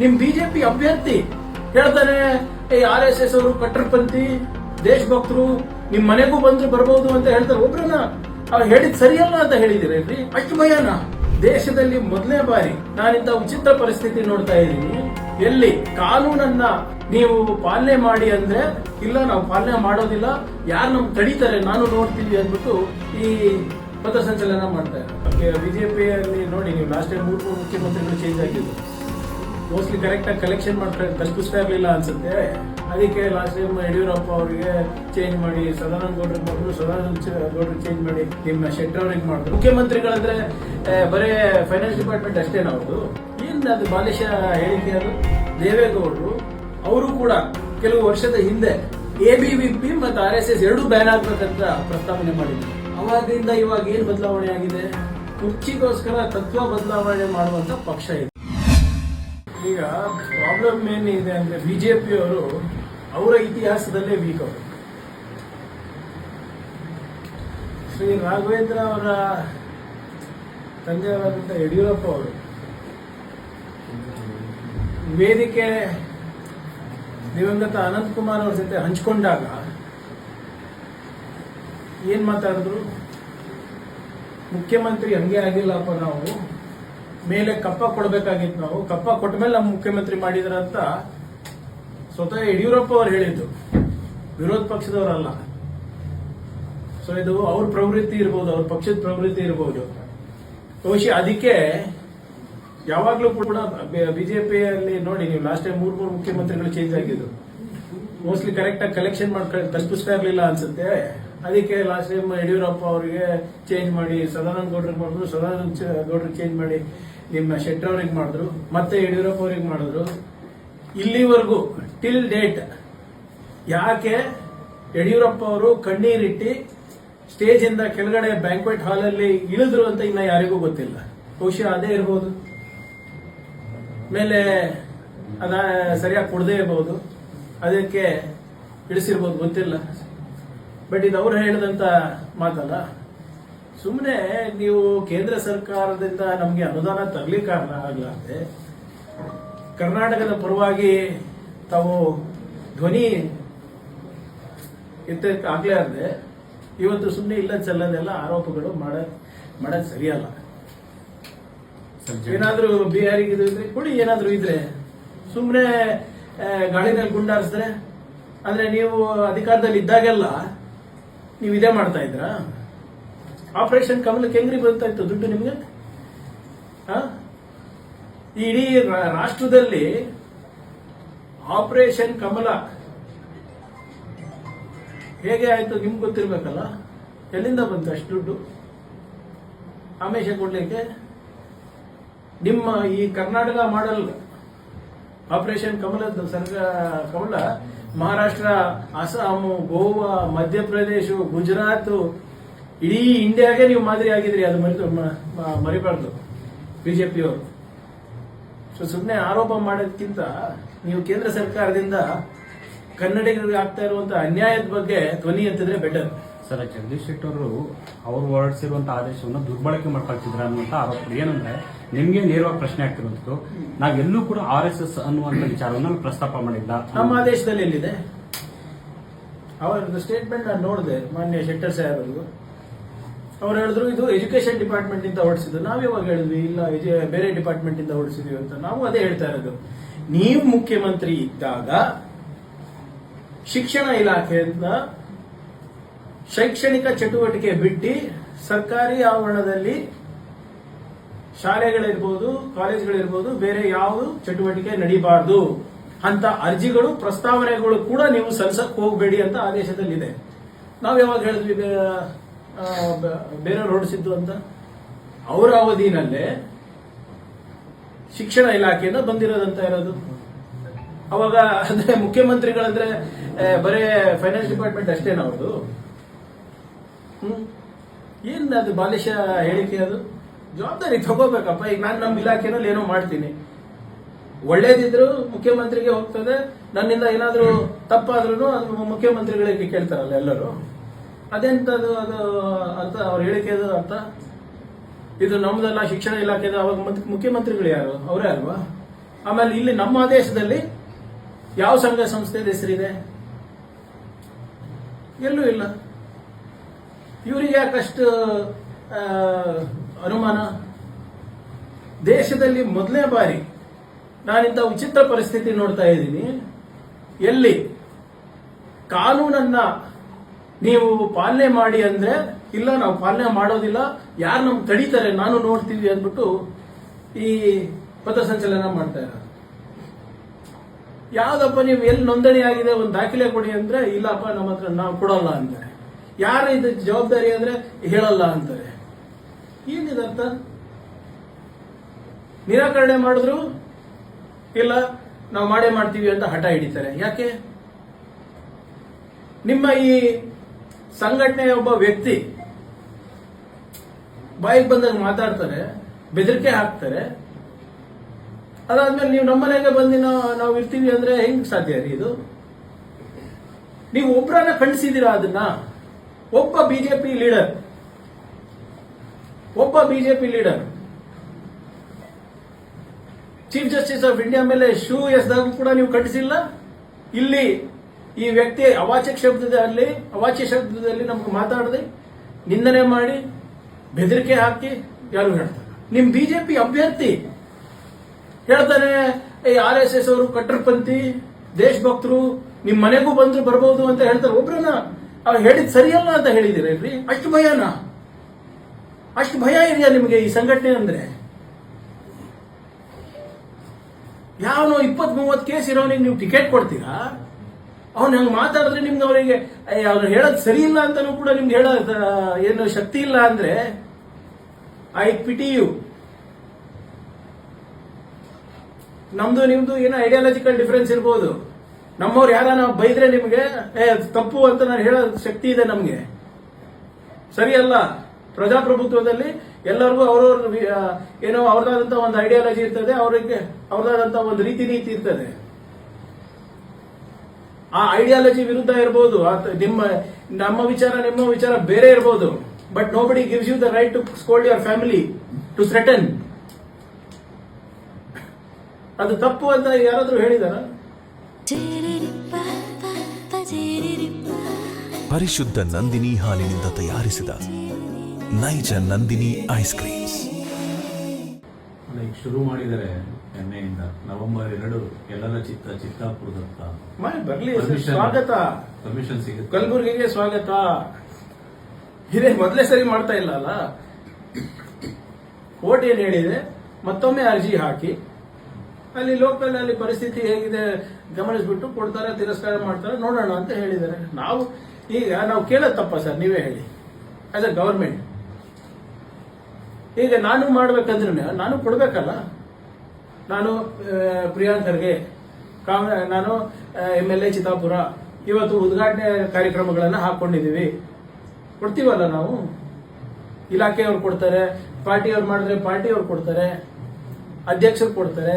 ನಿಮ್ ಬಿಜೆಪಿ ಅಭ್ಯರ್ಥಿ ಹೇಳ್ತಾನೆ ಆರ್ ಎಸ್ ಎಸ್ ಅವರು ಕಟ್ಟರ್ಪಂಥಿ, ದೇಶಭಕ್ತರು, ನಿಮ್ ಮನೆಗೂ ಬಂದ್ರು ಬರಬಹುದು ಅಂತ ಹೇಳ್ತಾರೆ. ಒಬ್ರನ್ನ ಅವ್ರು ಹೇಳಿದ್ ಸರಿಯಲ್ಲ ಅಂತ ಹೇಳಿದಿರೇನ್ರಿ ಅಷ್ಟು ಭಯನ? ದೇಶದಲ್ಲಿ ಮೊದಲನೇ ಬಾರಿ ನಾನಿಂತ ಉಚಿತ ಪರಿಸ್ಥಿತಿ ನೋಡ್ತಾ ಇದ್ದೀನಿ. ಎಲ್ಲಿ? ಕಾನೂನನ್ನ ನೀವು ಪಾಲನೆ ಮಾಡಿ ಅಂದ್ರೆ, ಇಲ್ಲ, ನಾವು ಪಾಲನೆ ಮಾಡೋದಿಲ್ಲ, ಯಾರು ನಮ್ ತಡೀತಾರೆ, ನಾನು ನೋಡ್ತೀವಿ ಅಂದ್ಬಿಟ್ಟು ಈ ಪಥಸಂಚಲನ ಮಾಡ್ತಾರೆ ಬಿಜೆಪಿಯಲ್ಲಿ ನೋಡಿ, ನೀವು ಲಾಸ್ಟ್ ಟೈಮ್ ಮೂರು ಮೂರು ಮುಖ್ಯಮಂತ್ರಿಗಳು ಚೇಂಜ್ ಆಗಿದ್ದು ಮೋಸ್ಟ್ಲಿ ಕರೆಕ್ಟಾಗಿ ಕಲೆಕ್ಷನ್ ಮಾಡ್ತಾರೆ ತಲುಪಿಸ್ತಾ ಇರಲಿಲ್ಲ ಅನ್ಸುತ್ತೆ. ಅದಕ್ಕೆ ಲಾಸ್ಟ್ ಟೈಮ್ ಯಡಿಯೂರಪ್ಪ ಅವರಿಗೆ ಚೇಂಜ್ ಮಾಡಿ, ಸದಾನಂದ ಗೌಡ್ರಿಗೆ ಮಾಡಿದ್ರು ಸದಾನಂದ ಗೌಡ್ರಿಗೆ ಚೇಂಜ್ ಮಾಡಿ ನಿಮ್ಮ ಶೆಟ್ಟರ್ ಅವ್ರಿಗೆ ಮಾಡಿದ್ರು. ಮುಖ್ಯಮಂತ್ರಿಗಳಂದ್ರೆ ಬರೇ ಫೈನಾನ್ಸ್ ಡಿಪಾರ್ಟ್ಮೆಂಟ್ ಅಷ್ಟೇ ನಾವು ಏನ್ ಅದು ಬಾಲಿಶ ಹೇಳಿಕೆ ಅದು? ದೇವೇಗೌಡರು, ಅವರು ಕೂಡ ಕೆಲವು ವರ್ಷದ ಹಿಂದೆ ಎ ಬಿ ವಿ ಪಿ ಮತ್ತು ಆರ್ ಎಸ್ ಎಸ್ ಎರಡೂ ಬ್ಯಾನ್ ಆಗ್ಬೇಕಂತ ಪ್ರಸ್ತಾವನೆ ಮಾಡಿದ್ರು. ಅವಾಗಿಂದ ಇವಾಗ ಏನು ಬದಲಾವಣೆ ಆಗಿದೆ? ಕುರ್ಚಿಗೋಸ್ಕರ ತತ್ವ ಬದಲಾವಣೆ ಮಾಡುವಂತ ಪಕ್ಷ ಇದೆ. ಈಗ ಪ್ರಾಬ್ಲಮ್ ಏನಿದೆ ಅಂದ್ರೆ ಬಿಜೆಪಿ ಅವರು ಅವರ ಇತಿಹಾಸದಲ್ಲೇ ವೀಕ್ ಅವರು. ಶ್ರೀ ರಾಘವೇಂದ್ರ ಅವರ ತಂದೆಯವರಾದಂಥ ಯಡಿಯೂರಪ್ಪ ಅವರು ವೇದಿಕೆ ದಿವಂಗತ ಅನಂತ್ ಕುಮಾರ್ ಅವ್ರ ಜೊತೆ ಹಂಚ್ಕೊಂಡಾಗ ಏನ್ ಮಾತಾಡಿದ್ರು? ಮುಖ್ಯಮಂತ್ರಿ ಹಂಗೆ ಆಗಿಲ್ಲಪ್ಪ ನಾವು. ಮೇಲೆ ಕಪ್ಪ ಕೊಡಬೇಕಾಗಿತ್ತು ನಾವು. ಕಪ್ಪ ಕೊಟ್ಟ ಮೇಲೆ ನಮ್ಮ ಮುಖ್ಯಮಂತ್ರಿ ಮಾಡಿದ್ರ ಅಂತ ಸ್ವತಃ ಯಡಿಯೂರಪ್ಪ ಅವರು ಹೇಳಿದ್ದು. ವಿರೋಧ ಪಕ್ಷದವರಲ್ಲ. ಸೊ ಇದು ಅವ್ರ ಪ್ರವೃತ್ತಿ ಇರ್ಬೋದು, ಅವ್ರ ಪಕ್ಷದ ಪ್ರವೃತ್ತಿ ಇರ್ಬೋದು. ಬಹುಶಃ ಅದಕ್ಕೆ ಯಾವಾಗ್ಲೂ ಕೂಡ ಬಿಜೆಪಿಯಲ್ಲಿ ನೋಡಿ ನೀವು ಲಾಸ್ಟ್ ಟೈಮ್ ಮೂರ್, ಮೂರು ಮುಖ್ಯಮಂತ್ರಿಗಳು ಚೇಂಜ್ ಆಗಿದ್ದು. ಮೋಸ್ಟ್ಲಿ ಕರೆಕ್ಟ್ ಆಗಿ ಕಲೆಕ್ಷನ್ ಮಾಡ್ಕೊಂಡು ತಲುಪಿಸ್ತಾ ಇರಲಿಲ್ಲ ಅನ್ಸುತ್ತೆ. ಅದಕ್ಕೆ ಲಾಸ್ಟ್ ಟೈಮ್ ಯಡಿಯೂರಪ್ಪ ಅವರಿಗೆ ಚೇಂಜ್ ಮಾಡಿ, ಸದಾನಂದ ಗೌಡ್ರಿಗೆ ಮಾಡಿದ್ರು ಸದಾನಂದ ಗೌಡ್ರಿಗೆ ಚೇಂಜ್ ಮಾಡಿ ನಿಮ್ಮ ಶೆಟ್ಟರ್ ಅವ್ರಿಗೆ ಮಾಡಿದ್ರು, ಮತ್ತೆ ಯಡಿಯೂರಪ್ಪ ಅವ್ರಿಗೆ ಮಾಡಿದ್ರು, ಇಲ್ಲಿವರೆಗೂ ಟಿಲ್ ಡೇಟ್ ಯಾಕೆ ಯಡಿಯೂರಪ್ಪ ಅವರು ಕಣ್ಣೀರಿಟ್ಟಿ ಸ್ಟೇಜ್ ಇಂದ ಕೆಳಗಡೆ ಬ್ಯಾಂಕ್ವೆಟ್ ಹಾಲ್ ಅಲ್ಲಿ ಇಳಿದ್ರು ಅಂತ ಇನ್ನ ಯಾರಿಗೂ ಗೊತ್ತಿಲ್ಲ. ಬಹುಶಃ ಅದೇ ಇರ್ಬೋದು. ಮೇಲೆ ಅದ ಸರಿಯಾಗಿ ಕೊಡದೇ ಇರಬಹುದು ಅದಕ್ಕೆ ಇಳಿಸಿರ್ಬೋದು, ಗೊತ್ತಿಲ್ಲ. ಬಟ್ ಇದು ಅವ್ರು ಹೇಳಿದಂತ ಮಾತಲ್ಲ ಸುಮ್ಮನೆ ನೀವು ಕೇಂದ್ರ ಸರ್ಕಾರದಿಂದ ನಮಗೆ ಅನುದಾನ ತರಲಿ ಕಾರಣ ಆಗ್ಲಾರ್ದೆ ಕರ್ನಾಟಕದ ಪರವಾಗಿ ತಾವು ಧ್ವನಿ ಎತ್ತ ಆಗ್ಲಾರ್ದೆ ಇವತ್ತು ಸುಮ್ಮನೆ ಇಲ್ಲ ಚಲ್ಲದೆಲ್ಲ ಆರೋಪಗಳು ಮಾಡ ಮಾಡೋದು ಸರಿಯಲ್ಲ. ಏನಾದರೂ ಬಿಹಾರಿಗೆ ಇದು ಇದ್ರೆ ಕೊಡಿ ಏನಾದರೂ ಇದ್ರೆ. ಸುಮ್ಮನೆ ಗಾಳಿನಲ್ಲಿ ಗುಂಡಾರಿಸಿದ್ರೆ ಅಂದ್ರೆ ನೀವು ಅಧಿಕಾರದಲ್ಲಿ ಇದ್ದಾಗೆಲ್ಲ ನೀವು ಇದೇ ಮಾಡ್ತಾ ಇದ್ರಾ ಆಪರೇಷನ್ ಕಮಲಕ್ಕೆ ಹೆಂಗ್ರಿ ಬರ್ತಾ ಇತ್ತು ದುಡ್ಡು ನಿಮಗೆ? ಈ ಇಡೀ ರಾಷ್ಟ್ರದಲ್ಲಿ ಆಪರೇಷನ್ ಕಮಲ ಹೇಗೆ ಆಯ್ತು ನಿಮ್ಗೆ ಗೊತ್ತಿರ್ಬೇಕಲ್ಲ? ಎಲ್ಲಿಂದ ಬಂತು ಅಷ್ಟು ದುಡ್ಡು? ಆಮೇಶ ಕೊಡ್ಲಿಕ್ಕೆ? ನಿಮ್ಮ ಈ ಕರ್ನಾಟಕ ಮಾಡಲ್ ಆಪರೇಷನ್ ಕಮಲದ ಸರ್ಕ ಕಮಲ ಮಹಾರಾಷ್ಟ್ರ ಅಸ್ಸಾಮು ಗೋವಾ ಮಧ್ಯಪ್ರದೇಶ ಗುಜರಾತ್ ಇಡೀ ಇಂಡಿಯಾಗೆ ನೀವು ಮಾದರಿ ಆಗಿದ್ರಿ ಅದು ಮರಿತು ಮರಿಬಾರ್ದು. ಬಿಜೆಪಿಯವರು. ಸೊ ಸುಮ್ಮನೆ ಆರೋಪ ಮಾಡೋದಕ್ಕಿಂತ ನೀವು ಕೇಂದ್ರ ಸರ್ಕಾರದಿಂದ ಕನ್ನಡಿಗರಿಗೆ ಆಗ್ತಾ ಇರುವಂತಹ ಅನ್ಯಾಯದ ಬಗ್ಗೆ ಧ್ವನಿ ಎತ್ತಿದ್ರೆ ಬೆಟರ್ ಸರ್ ಜಗದೀಶ್ ಶೆಟ್ಟಿ ಅವರು ಅವರು ಹೊರಡಿಸಿರುವಂತ ಆದೇಶವನ್ನು ದುರ್ಬಳಕೆ ಮಾಡ್ಕೊಳ್ತಿದ್ರ ಅನ್ನುವಂತ ಆರೋಪ ಏನಂದ್ರೆ ನಿಮ್ಗೆ ನೇರವಾಗಿ ಪ್ರಶ್ನೆ ಆಗ್ತಿರುವಂತದ್ದು ನಾವೆಲ್ಲೂ ಕೂಡ ಆರ್ ಎಸ್ ಎಸ್ ಅನ್ನುವಂತ ವಿಚಾರವನ್ನು ಪ್ರಸ್ತಾಪ ಮಾಡಿಲ್ಲ. ನಮ್ಮ ಆದೇಶದಲ್ಲಿ ಎಲ್ಲಿದೆ? ಅವರ ಸ್ಟೇಟ್ಮೆಂಟ್ ನಾನು ನೋಡಿದೆ ಮಾನ್ಯ ಶೆಟ್ಟರ್ ಸಾಹೇಬ್ ಅವ್ರು ಹೇಳಿದ್ರು, ಇದು ಎಜುಕೇಶನ್ ಡಿಪಾರ್ಟ್ಮೆಂಟ್ ಇಂದ ಹೊಡಿಸಿದ್ದು. ನಾವು ಯಾವಾಗ ಹೇಳಿದ್ವಿ, ಇಲ್ಲ ಬೇರೆ ಡಿಪಾರ್ಟ್ಮೆಂಟ್ ಇಂದ ಹೊಡಿಸಿದ್ವಿ ಅಂತ. ನಾವು ಅದೇ ಹೇಳ್ತಾ ಇರೋದು. ನೀವು ಮುಖ್ಯಮಂತ್ರಿ ಇದ್ದಾಗ ಶಿಕ್ಷಣ ಇಲಾಖೆಯಿಂದ ಶೈಕ್ಷಣಿಕ ಚಟುವಟಿಕೆ ಬಿಟ್ಟು ಸರ್ಕಾರಿ ಆವರಣದಲ್ಲಿ ಶಾಲೆಗಳಿರ್ಬೋದು, ಕಾಲೇಜ್ಗಳಿರ್ಬೋದು, ಬೇರೆ ಯಾವುದು ಚಟುವಟಿಕೆ ನಡೀಬಾರ್ದು ಅಂತ ಅರ್ಜಿಗಳು, ಪ್ರಸ್ತಾವನೆಗಳು ಕೂಡ ನೀವು ಸಲ್ಸಕ್ ಹೋಗಬೇಡಿ ಅಂತ ಆದೇಶದಲ್ಲಿದೆ. ನಾವು ಯಾವಾಗ ಹೇಳಿದ್ವಿ ಬೇರೆಯವ್ರು ಹೊರಡಿಸಿದ್ದು ಅಂತ? ಅವರ ಅವಧಿನಲ್ಲೇ ಶಿಕ್ಷಣ ಇಲಾಖೆಯಿಂದ ಬಂದಿರೋದಂತ ಇರೋದು ಅವಾಗ ಅಂದ್ರೆ ಮುಖ್ಯಮಂತ್ರಿಗಳಂದ್ರೆ ಬರೇ ಫೈನಾನ್ಸ್ ಡಿಪಾರ್ಟ್ಮೆಂಟ್ ಅಷ್ಟೇನ ಅವರು ಹ್ಮ್. ಏನ್ ಅದು ಬಾಲಿಶ ಹೇಳಿಕೆ ಅದು? ಜವಾಬ್ದಾರಿ ತಗೋಬೇಕಪ್ಪ. ಈಗ ನಾನು ನಮ್ಮ ಇಲಾಖೆನಲ್ಲಿ ಏನೋ ಮಾಡ್ತೀನಿ. ಒಳ್ಳೇದಿದ್ರು ಮುಖ್ಯಮಂತ್ರಿಗೆ ಹೋಗ್ತದೆ. ನನ್ನಿಂದ ಏನಾದ್ರೂ ತಪ್ಪಾದ್ರೂ ಮುಖ್ಯಮಂತ್ರಿಗಳಿಗೆ ಕೇಳ್ತಾರಲ್ಲ ಎಲ್ಲರೂ. ಅದೆಂತದು ಅದು ಅರ್ಥ, ಅವ್ರ ಹೇಳಿಕೆ ಅರ್ಥ? ಇದು ನಮ್ದೆಲ್ಲ, ಶಿಕ್ಷಣ ಇಲಾಖೆ ಅವಾಗ ಮುಖ್ಯಮಂತ್ರಿಗಳು ಯಾರು? ಅವರೇ ಅಲ್ವಾ? ಆಮೇಲೆ ಇಲ್ಲಿ ನಮ್ಮ ದೇಶದಲ್ಲಿ ಯಾವ ಸಂಘ ಸಂಸ್ಥೆ ಹೆಸರಿದೆ ಎಲ್ಲೂ ಇಲ್ಲ. ಇವರಿಗೆ ಯಾಕಷ್ಟು ಅನುಮಾನ? ದೇಶದಲ್ಲಿ ಮೊದಲನೇ ಬಾರಿ ನಾನಿಂತ ವಿಚಿತ್ರ ಪರಿಸ್ಥಿತಿ ನೋಡ್ತಾ ಇದ್ದೀನಿ. ಎಲ್ಲಿ? ಕಾನೂನನ್ನ ನೀವು ಪಾಲನೆ ಮಾಡಿ ಅಂದ್ರೆ, ಇಲ್ಲ, ನಾವು ಪಾಲನೆ ಮಾಡೋದಿಲ್ಲ, ಯಾರು ನಮ್ಗೆ ತಡೀತಾರೆ, ನಾನು ನೋಡ್ತೀವಿ ಅಂದ್ಬಿಟ್ಟು ಈ ಪಥಸಂಚಲನ ಮಾಡ್ತಾ ಇದ್ದಾರೆ ಯಾವ್ದಪ್ಪ, ನೀವು ಎಲ್ಲಿ ನೋಂದಣಿ ಆಗಿದೆ, ಒಂದು ದಾಖಲೆ ಕೊಡಿ ಅಂದ್ರೆ, ಇಲ್ಲಪ್ಪ, ನಮ್ಮ ಹತ್ರ ನಾವು ಕೊಡಲ್ಲ ಅಂತಾರೆ. ಯಾರು ಇದು ಜವಾಬ್ದಾರಿ ಅಂದ್ರೆ, ಹೇಳಲ್ಲ ಅಂತಾರೆ. ಏನಿದೆ ನಿರಾಕರಣೆ ಮಾಡಿದ್ರು, ಇಲ್ಲ, ನಾವು ಮಾಡೇ ಮಾಡ್ತೀವಿ ಅಂತ ಹಠ ಹಿಡಿತಾರೆ. ಯಾಕೆ? ನಿಮ್ಮ ಈ ಸಂಘಟನೆಯ ಒಬ್ಬ ವ್ಯಕ್ತಿ ಬಾಯಿಗೆ ಬಂದಾಗ ಮಾತಾಡ್ತಾರೆ, ಬೆದರಿಕೆ ಹಾಕ್ತಾರೆ. ಅದಾದ್ಮೇಲೆ ನೀವು ನಮ್ಮನೆಗೆ ಬಂದು ನಾವು ನಾವು ಇರ್ತೀವಿ ಅಂದ್ರೆ ಹೆಂಗ್ ಸಾಧ್ಯ ರೀ ಇದು? ನೀವು ಒಬ್ಬರನ್ನ ಖಂಡಿಸಿದೀರಾ ಅದನ್ನ? ಒಬ್ಬ ಬಿಜೆಪಿ ಲೀಡರ್. ಒಬ್ಬ BJP leader. Chief justice of India ಮೇಲೆ ಶೂ ಎಸ್ದಾಗ ಕೂಡ ನೀವು ಖಂಡಿಸಿಲ್ಲ? ಇಲ್ಲಿ ಈ ವ್ಯಕ್ತಿ ಅವಾಚ್ಯ ಶಬ್ದದಲ್ಲಿ ಅವಾಚ್ಯ ಶಬ್ದದಲ್ಲಿ ನಮ್ಗೆ ಮಾತಾಡದೆ ನಿಂದನೆ ಮಾಡಿ ಬೆದರಿಕೆ ಹಾಕಿ ಯಾರು ಹೇಳ್ತಾರೆ? ನಿಮ್ ಬಿಜೆಪಿ ಅಭ್ಯರ್ಥಿ ಹೇಳ್ತಾರೆ ಈ ಆರ್ ಎಸ್ ಎಸ್ ಅವರು ಕಟ್ಟರ್ಪಂಥಿ, ದೇಶಭಕ್ತರು, ನಿಮ್ ಮನೆಗೂ ಬಂದ್ರು ಬರಬಹುದು ಅಂತ ಹೇಳ್ತಾರೆ. ಒಬ್ರನ್ನ ಅವ್ರು ಹೇಳಿದ್ ಸರಿಯಲ್ಲ ಅಂತ ಹೇಳಿದಿರೇನ್ರಿ ಅಷ್ಟು ಭಯನಾ? ಅಷ್ಟು ಭಯ ಇದೆಯಾ ನಿಮಗೆ ಈ ಸಂಘಟನೆ ಅಂದ್ರೆ? ಯಾವನು ಇಪ್ಪತ್ ಮೂವತ್ ಕೇಸ್ ಇರೋನಿಗೆ ನೀವು ಟಿಕೆಟ್ ಕೊಡ್ತೀರಾ? ಅವ್ನು ಹಂಗೆ ಮಾತಾಡಿದ್ರೆ ನಿಮ್ಗೆ ಅವರಿಗೆ ಅವ್ರು ಹೇಳೋದು ಸರಿ ಇಲ್ಲ ಅಂತಾನೂ ಕೂಡ ನಿಮ್ಗೆ ಹೇಳೋ ಏನು ಶಕ್ತಿ ಇಲ್ಲ ಅಂದ್ರೆ ಐ ಪಿಟಿ ಯು ನಮ್ದು, ನಿಮ್ದು ಏನೋ ಐಡಿಯಾಲಜಿಕಲ್ ಡಿಫರೆನ್ಸ್ ಇರ್ಬೋದು. ನಮ್ಮವ್ರು ಯಾರ ಬೈದ್ರೆ ನಿಮಗೆ, ಏ ತಪ್ಪು ಅಂತ ನಾನು ಹೇಳೋ ಶಕ್ತಿ ಇದೆ ನಮ್ಗೆ. ಸರಿಯಲ್ಲ ಪ್ರಜಾಪ್ರಭುತ್ವದಲ್ಲಿ ಎಲ್ಲರಿಗೂ ಅವ್ರವ್ರ ಏನೋ ಅವ್ರದಾದಂತ ಒಂದು ಐಡಿಯಾಲಜಿ ಇರ್ತದೆ, ಅವರಿಗೆ ಅವ್ರದಾದಂತ ಒಂದು ರೀತಿ ನೀತಿ ಇರ್ತದೆ. ಆ ಐಡಿಯಾಲಜಿ ವಿರುದ್ಧ ಇರಬಹುದು ನಿಮ್ಮ, ನಮ್ಮ ವಿಚಾರ, ನಿಮ್ಮ ವಿಚಾರ ಬೇರೆ ಇರಬಹುದು but nobody gives you the right to scold your family to threaten ಅದು ತಪ್ಪು ಅಂತ ಯಾರಾದ್ರೂ ಹೇಳಿದಾರ? ಪರಿಶುದ್ಧ ನಂದಿನಿ ಹಾಲಿನಿಂದ ತಯಾರಿಸಿದ ನೈಜ ನಂದಿನಿ ಐಸ್ ಕ್ರೀಮ್ಸ್ ಶುರು ಮಾಡಿದರೆ ನಿನ್ನೆಯಿಂದ ನವೆಂಬರ್ ಎರಡು ಎಲ್ಲರ ಚಿತ್ತ ಚಿತ್ತಾಪುರದತ್ತ. ಬರ್ಲಿ. ಸ್ವಾಗತ. ಪರ್ಮಿಷನ್ ಸಿಗುತ್ತೆ. ಕಲಬುರಗಿಗೆ ಸ್ವಾಗತ. ಇದೇ ಮೊದಲೇ ಸರಿ ಮಾಡ್ತಾ ಇಲ್ಲ ಅಲ್ಲ? ಕೋರ್ಟ್ ಏನ್ ಹೇಳಿದೆ ಮತ್ತೊಮ್ಮೆ ಅರ್ಜಿ ಹಾಕಿ. ಅಲ್ಲಿ ಲೋಕಲ್ ಅಲ್ಲಿ ಪರಿಸ್ಥಿತಿ ಹೇಗಿದೆ ಗಮನಿಸ್ಬಿಟ್ಟು ಕೊಡ್ತಾರೆ ತಿರಸ್ಕಾರ ಮಾಡ್ತಾರೆ ನೋಡೋಣ ಅಂತ ಹೇಳಿದ್ದಾರೆ. ನಾವು ಈಗ ನಾವು ಕೇಳೋದು ತಪ್ಪ ಸರ್? ನೀವೇ ಹೇಳಿ. ಆಸ್ ಅ ಗವರ್ಮೆಂಟ್ ಈಗ ನಾನು ಮಾಡ್ಬೇಕಂದ್ರೆ ನಾನು ಕೊಡ್ಬೇಕಲ್ಲ? ನಾನು ಪ್ರಿಯಾಂಕರ್ಗೆ ನಾನು ಎಂ ಎಲ್ ಎ ಚಿತ್ತಾಪುರ, ಇವತ್ತು ಉದ್ಘಾಟನೆ ಕಾರ್ಯಕ್ರಮಗಳನ್ನು ಹಾಕೊಂಡಿದೀವಿ ಕೊಡ್ತೀವಲ್ಲ ನಾವು? ಇಲಾಖೆಯವ್ರು ಕೊಡ್ತಾರೆ, ಪಾರ್ಟಿಯವ್ರು ಮಾಡಿದ್ರೆ ಪಾರ್ಟಿಯವ್ರು ಕೊಡ್ತಾರೆ, ಅಧ್ಯಕ್ಷರು ಕೊಡ್ತಾರೆ.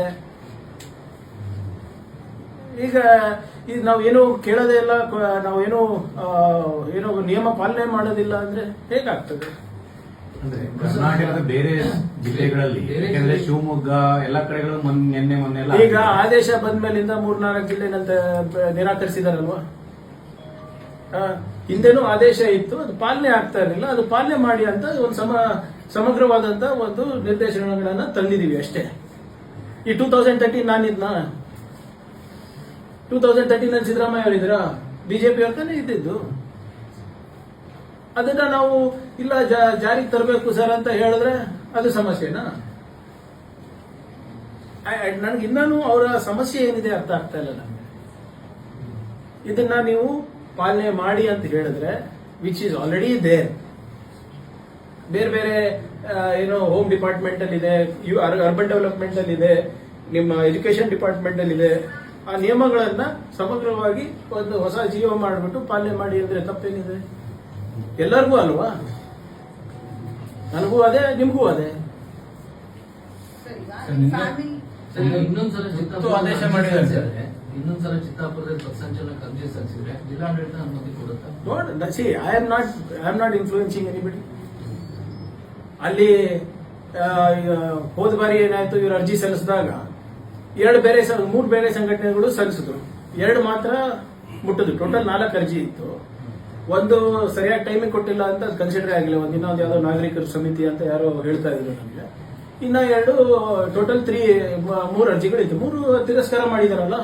ಈಗ ಈಗ ನಾವೇನು ಕೇಳೋದೇ ಇಲ್ಲ ನಾವೇನು ಏನೋ ನಿಯಮ ಪಾಲನೆ ಮಾಡೋದಿಲ್ಲ ಅಂದ್ರೆ ಹೇಗಾಗ್ತದೆ? ಕರ್ನಾಟಕದ ಬೇರೆ ಜಿಲ್ಲೆಗಳಲ್ಲಿ ಯಾಕಂದ್ರೆ ಶಿವಮೊಗ್ಗ ಎಲ್ಲ ಕಡೆಗಳು ನಿನ್ನೆ ಮೊನ್ನೆ ಎಲ್ಲ ಈಗ ಆದೇಶ ಬಂದ ಮೇಲಿಂದ ಮೂರ್ನಾಲ್ಕು ಜಿಲ್ಲೆನಂತ ನಿರಾಕರಿಸಿದಾರಲ್ವಾ? ಹಿಂದೆನೂ ಆದೇಶ ಇತ್ತು ಅದು ಪಾಲನೆ ಆಗ್ತಾ ಇರಲಿಲ್ಲ ಅದು ಪಾಲನೆ ಮಾಡಿ ಅಂತ ಒಂದು ಸಮ ಸಮಗ್ರವಾದಂತ ಒಂದು ನಿರ್ದೇಶನಗಳನ್ನ ತಂದಿದೀವಿ ಅಷ್ಟೇ. ಈ ಟೂ ತೌಸಂಡ್ ತರ್ಟೀನ್ ನಾನಿದ್ನ ಟೂ ತೌಸಂಡ್ ತರ್ಟೀನ್ ಅಲ್ಲಿ ಸಿದ್ದರಾಮಯ್ಯ ಅವರಿದ್ರ? ಬಿಜೆಪಿ ಅವ್ರ ತಾನೇ ಇದ್ದಿದ್ದು. ಅದನ್ನ ನಾವು, ಇಲ್ಲ ಜಾರಿಗೆ ತರಬೇಕು ಸರ್ ಅಂತ ಹೇಳಿದ್ರೆ ಅದು ಸಮಸ್ಯೆನಾ? ನನಗೆ ಇನ್ನೂ ಅವರ ಸಮಸ್ಯೆ ಏನಿದೆ ಅರ್ಥ ಆಗ್ತಾ ಇಲ್ಲ ನನಗೆ. ಇದನ್ನ ನೀವು ಪಾಲನೆ ಮಾಡಿ ಅಂತ ಹೇಳಿದ್ರೆ ವಿಚ್ ಈಸ್ ಆಲ್ರೆಡಿ ದೇರ್ ಬೇರೆ ಬೇರೆ ಏನೋ ಹೋಮ್ ಡಿಪಾರ್ಟ್ಮೆಂಟ್ ಅಲ್ಲಿ ಇದೆ ಅರ್ಬನ್ ಡೆವಲಪ್ಮೆಂಟ್ ಅಲ್ಲಿ ಇದೆ ನಿಮ್ಮ ಎಜುಕೇಶನ್ ಡಿಪಾರ್ಟ್ಮೆಂಟ್ ಅಲ್ಲಿ ಇದೆ ಆ ನಿಯಮಗಳನ್ನ ಸಮಗ್ರವಾಗಿ ಒಂದು ಹೊಸ ಜೀವ ಮಾಡಿಬಿಟ್ಟು ಪಾಲನೆ ಮಾಡಿ ಅಂದ್ರೆ ತಪ್ಪೇನಿದೆ? ಎಲ್ಲರಿಗೂ ಅಲ್ವಾ? ನನಗೂ ಅದೇ ನಿಮಗೂ ಅದೇ. ಆದೇಶ ಮಾಡಿದ್ದಾರೆ. ಸರ್. ಇನ್ನೊಂದ್ಸಲ ಚಿತ್ತಾಪುರದಲ್ಲಿ ಪಥಸಂಚಲನ ಕರ್ಜಿ ಸಲ್ಲಿಸಿದ್ರೆ ಜಿಲ್ಲಾಡಳಿತ ಅನುಮತಿ ಕೊಡುತ್ತಾ? ನೋಡ್ see I am not I am not influencing anybody ಅಲ್ಲಿ ಹೋದ ಬಾರಿ ಏನಾಯ್ತು ಇವ್ರು ಅರ್ಜಿ ಸಲ್ಲಿಸಿದಾಗ ಎರಡು ಬೇರೆ ಮೂರು ಬೇರೆ ಸಂಘಟನೆಗಳು ಸಲ್ಲಿಸಿದ್ರು. ಎರಡು ಮಾತ್ರ ಮುಟ್ಟದು ಟೋಟಲ್ ನಾಲ್ಕು ಅರ್ಜಿ ಇತ್ತು. ಒಂದು ಸರಿಯಾದ ಟೈಮಿಂಗ್ ಕೊಟ್ಟಿಲ್ಲ ಅಂತ ಕನ್ಸಿಡರ್ ಆಗಿಲ್ಲ. ಒಂದು ಇನ್ನೊಂದು ಯಾವುದೋ ನಾಗರಿಕರ ಸಮಿತಿ ಅಂತ ಯಾರೋ ಹೇಳ್ತಾ ಇದ್ರು ನಮಗೆ. ಇನ್ನ ಎರಡು ಟೋಟಲ್ ತ್ರೀ ಮೂರು ಅರ್ಜಿಗಳಿತ್ತು. ಮೂರು ತಿರಸ್ಕಾರ ಮಾಡಿದಾರಲ್ಲ?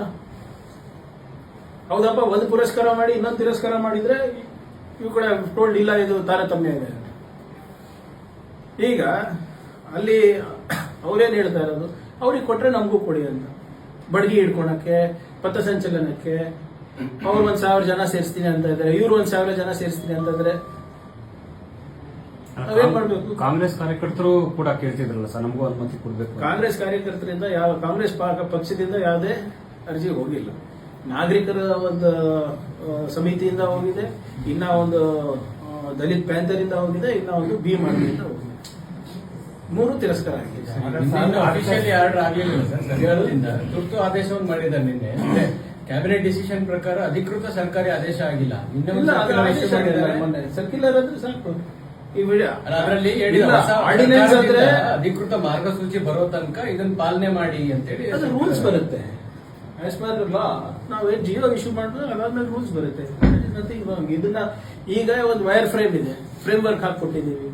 ಹೌದಪ್ಪ, ಒಂದು ಪುರಸ್ಕಾರ ಮಾಡಿ, ಇನ್ನೊಂದು ತಿರಸ್ಕಾರ ಮಾಡಿದ್ರೆ ಇವು ಕೂಡ ಟೋಲ್ಡ್ ಇಲ್ಲ, ಇದು ತಾರತಮ್ಯ ಇದೆ ಈಗ ಅಲ್ಲಿ ಅವ್ರೇನ್ ಹೇಳ್ತಾ ಇರೋದು? ಅವ್ರಿಗೆ ಕೊಟ್ರೆ ನಮಗೂ ಕೊಡಿ ಅಂತ. ಬಡ್ಗಿ ಹಿಡ್ಕೊಳಕ್ಕೆ ಪಥಸಂಚಲನಕ್ಕೆ ಅವ್ರು ಒಂದ್ ಸಾವಿರ ಜನ ಸೇರಿಸ್ತೀನಿ ಅಂತ ಇದ್ದಾರೆ ಇವ್ರು ಒಂದ್ ಸಾವಿರ ಜನ ಸೇರಿಸ್ತೀನಿ ಅಂತ ಇದ್ರೆ ನಾವೇನ್ ಮಾಡ್ಬೇಕು? ಕಾಂಗ್ರೆಸ್ ಕಾರ್ಯಕರ್ತರು ಕೂಡ ಕೇಳ್ತಿದ್ರಲ್ಲ ಸರ್ ನಮಗೂ ಅನುಮತಿ ಕೊಡ್ಬೇಕು ಕಾಂಗ್ರೆಸ್ ಕಾರ್ಯಕರ್ತರಿಂದ ಯಾವ ಕಾಂಗ್ರೆಸ್ ಪಕ್ಷದಿಂದ ಯಾವುದೇ ಅರ್ಜಿ ಹೋಗಿಲ್ಲ. ನಾಗರಿಕರ ಒಂದು ಸಮಿತಿಯಿಂದ ಹೋಗಿದೆ ಇನ್ನ ಒಂದು ದಲಿತ್ ಪ್ಯಾಂಥರ್ ಇಂದ ಹೋಗಿದೆ ಇನ್ನ ಒಂದು ಬಿ ಮಾಡಿಂದ ಹೋಗಿದೆ. ಮೂರು ತಿರಸ್ಕಾರ ಆಗಿದೆ. ಅಫಿಷಿಯಲಿ ಆರ್ಡರ್ ಆಗಲಿಲ್ಲ ಸರ್ ತುರ್ತು ಆದೇಶವನ್ನು ಮಾಡಿದ್ದಾರೆ ನಿನ್ನೆ. ಕ್ಯಾಬಿನೆಟ್ ಡಿಸಿಷನ್ ಪ್ರಕಾರ ಅಧಿಕೃತ ಸರ್ಕಾರಿ ಆದೇಶ ಆಗಿಲ್ಲ. ಸರ್ಕ್ಯುಲರ್ ಅಂದ್ರೆ ಸಾಕು. ಅದರಲ್ಲಿ ಆರ್ಡಿನೆನ್ಸ್ ಅಂದ್ರೆ ಅಧಿಕೃತ ಮಾರ್ಗಸೂಚಿ ಬರೋ ತನಕ ಇದನ್ನ ಪಾಲನೆ ಮಾಡಿ ಅಂತೇಳಿ ಅದು ರೂಲ್ಸ್ ಬರುತ್ತೆ. As per law G O issue ಮಾಡಿದ್ರೆ ಅದಾದ್ಮೇಲೆ ರೂಲ್ಸ್ ಬರುತ್ತೆ. ಇದನ್ನ ಈಗ ಒಂದು ವೈರ್ ಫ್ರೇಮ್ ಇದೆ. ಫ್ರೇಮ್ ವರ್ಕ್ ಹಾಕೊಟ್ಟಿದ್ದೀವಿ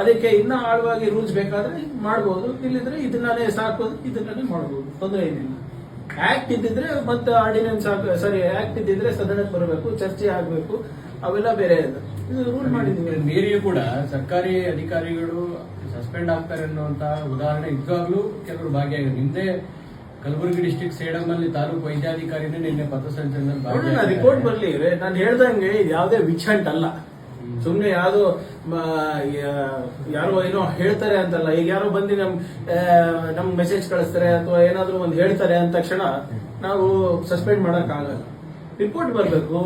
ಅದಕ್ಕೆ ಇನ್ನ ಆಳವಾಗಿ ರೂಲ್ಸ್ ಬೇಕಾದ್ರೆ ಮಾಡ್ಬೋದು. ಇಲ್ಲಿದ್ರೆ ಇದನ್ನೇ ಸಾಕು ಇದನ್ನೇ ಮಾಡ್ಬೋದು. ತೊಂದರೆ ಏನಿಲ್ಲ. ಆಕ್ಟ್ ಇದ್ದಿದ್ರೆ ಮತ್ತೆ ಆರ್ಡಿನೆನ್ಸ್ ಸಾರಿ ಆಕ್ಟ್ ಇದ್ದಿದ್ರೆ ಸದನಕ್ಕೆ ಬರಬೇಕು ಚರ್ಚೆ ಆಗಬೇಕು ಅವೆಲ್ಲ ಬೇರೆ ಇದೆ. ರೂಲ್ ಮಾಡಿದ್ವಿ ಮೇರಿಯೂ ಕೂಡ ಸರ್ಕಾರಿ ಅಧಿಕಾರಿಗಳು ಸಸ್ಪೆಂಡ್ ಆಗ್ತಾರೆ ಅನ್ನುವಂತ ಉದಾಹರಣೆ ಇದ್ದಾಗಲೂ ಕೆಲವರು ಭಾಗಿಯಾಗಿದ್ದಾರೆ. ಹಿಂದೆ ಕಲಬುರಗಿ ಡಿಸ್ಟಿಕ್ ಸೇಡಂ ಅಲ್ಲಿ ತಾಲೂಕು ವೈದ್ಯಾಧಿಕಾರಿನೇ ನಿನ್ನೆ ಪಥಸಂಚಲನ. ರಿಪೋರ್ಟ್ ಬರ್ಲಿ. ನಾನು ಹೇಳ್ದಂಗೆ ಯಾವುದೇ ವಿಚಂಟ್ ಅಲ್ಲ. ಸುಮ್ನೆ ಯಾವುದು ಯಾರೋ ಏನೋ ಹೇಳ್ತಾರೆ ಅಂತಲ್ಲ. ಈಗ ಯಾರೋ ಬಂದು ನಮ್ ನಮ್ ಮೆಸೇಜ್ ಕಳಿಸ್ತಾರೆ ಅಥವಾ ಏನಾದರೂ ಒಂದು ಹೇಳ್ತಾರೆ ಅಂದ ತಕ್ಷಣ ನಾವು ಸಸ್ಪೆಂಡ್ ಮಾಡಕ್ ಆಗಲ್ಲ. ರಿಪೋರ್ಟ್ ಬರಬೇಕು.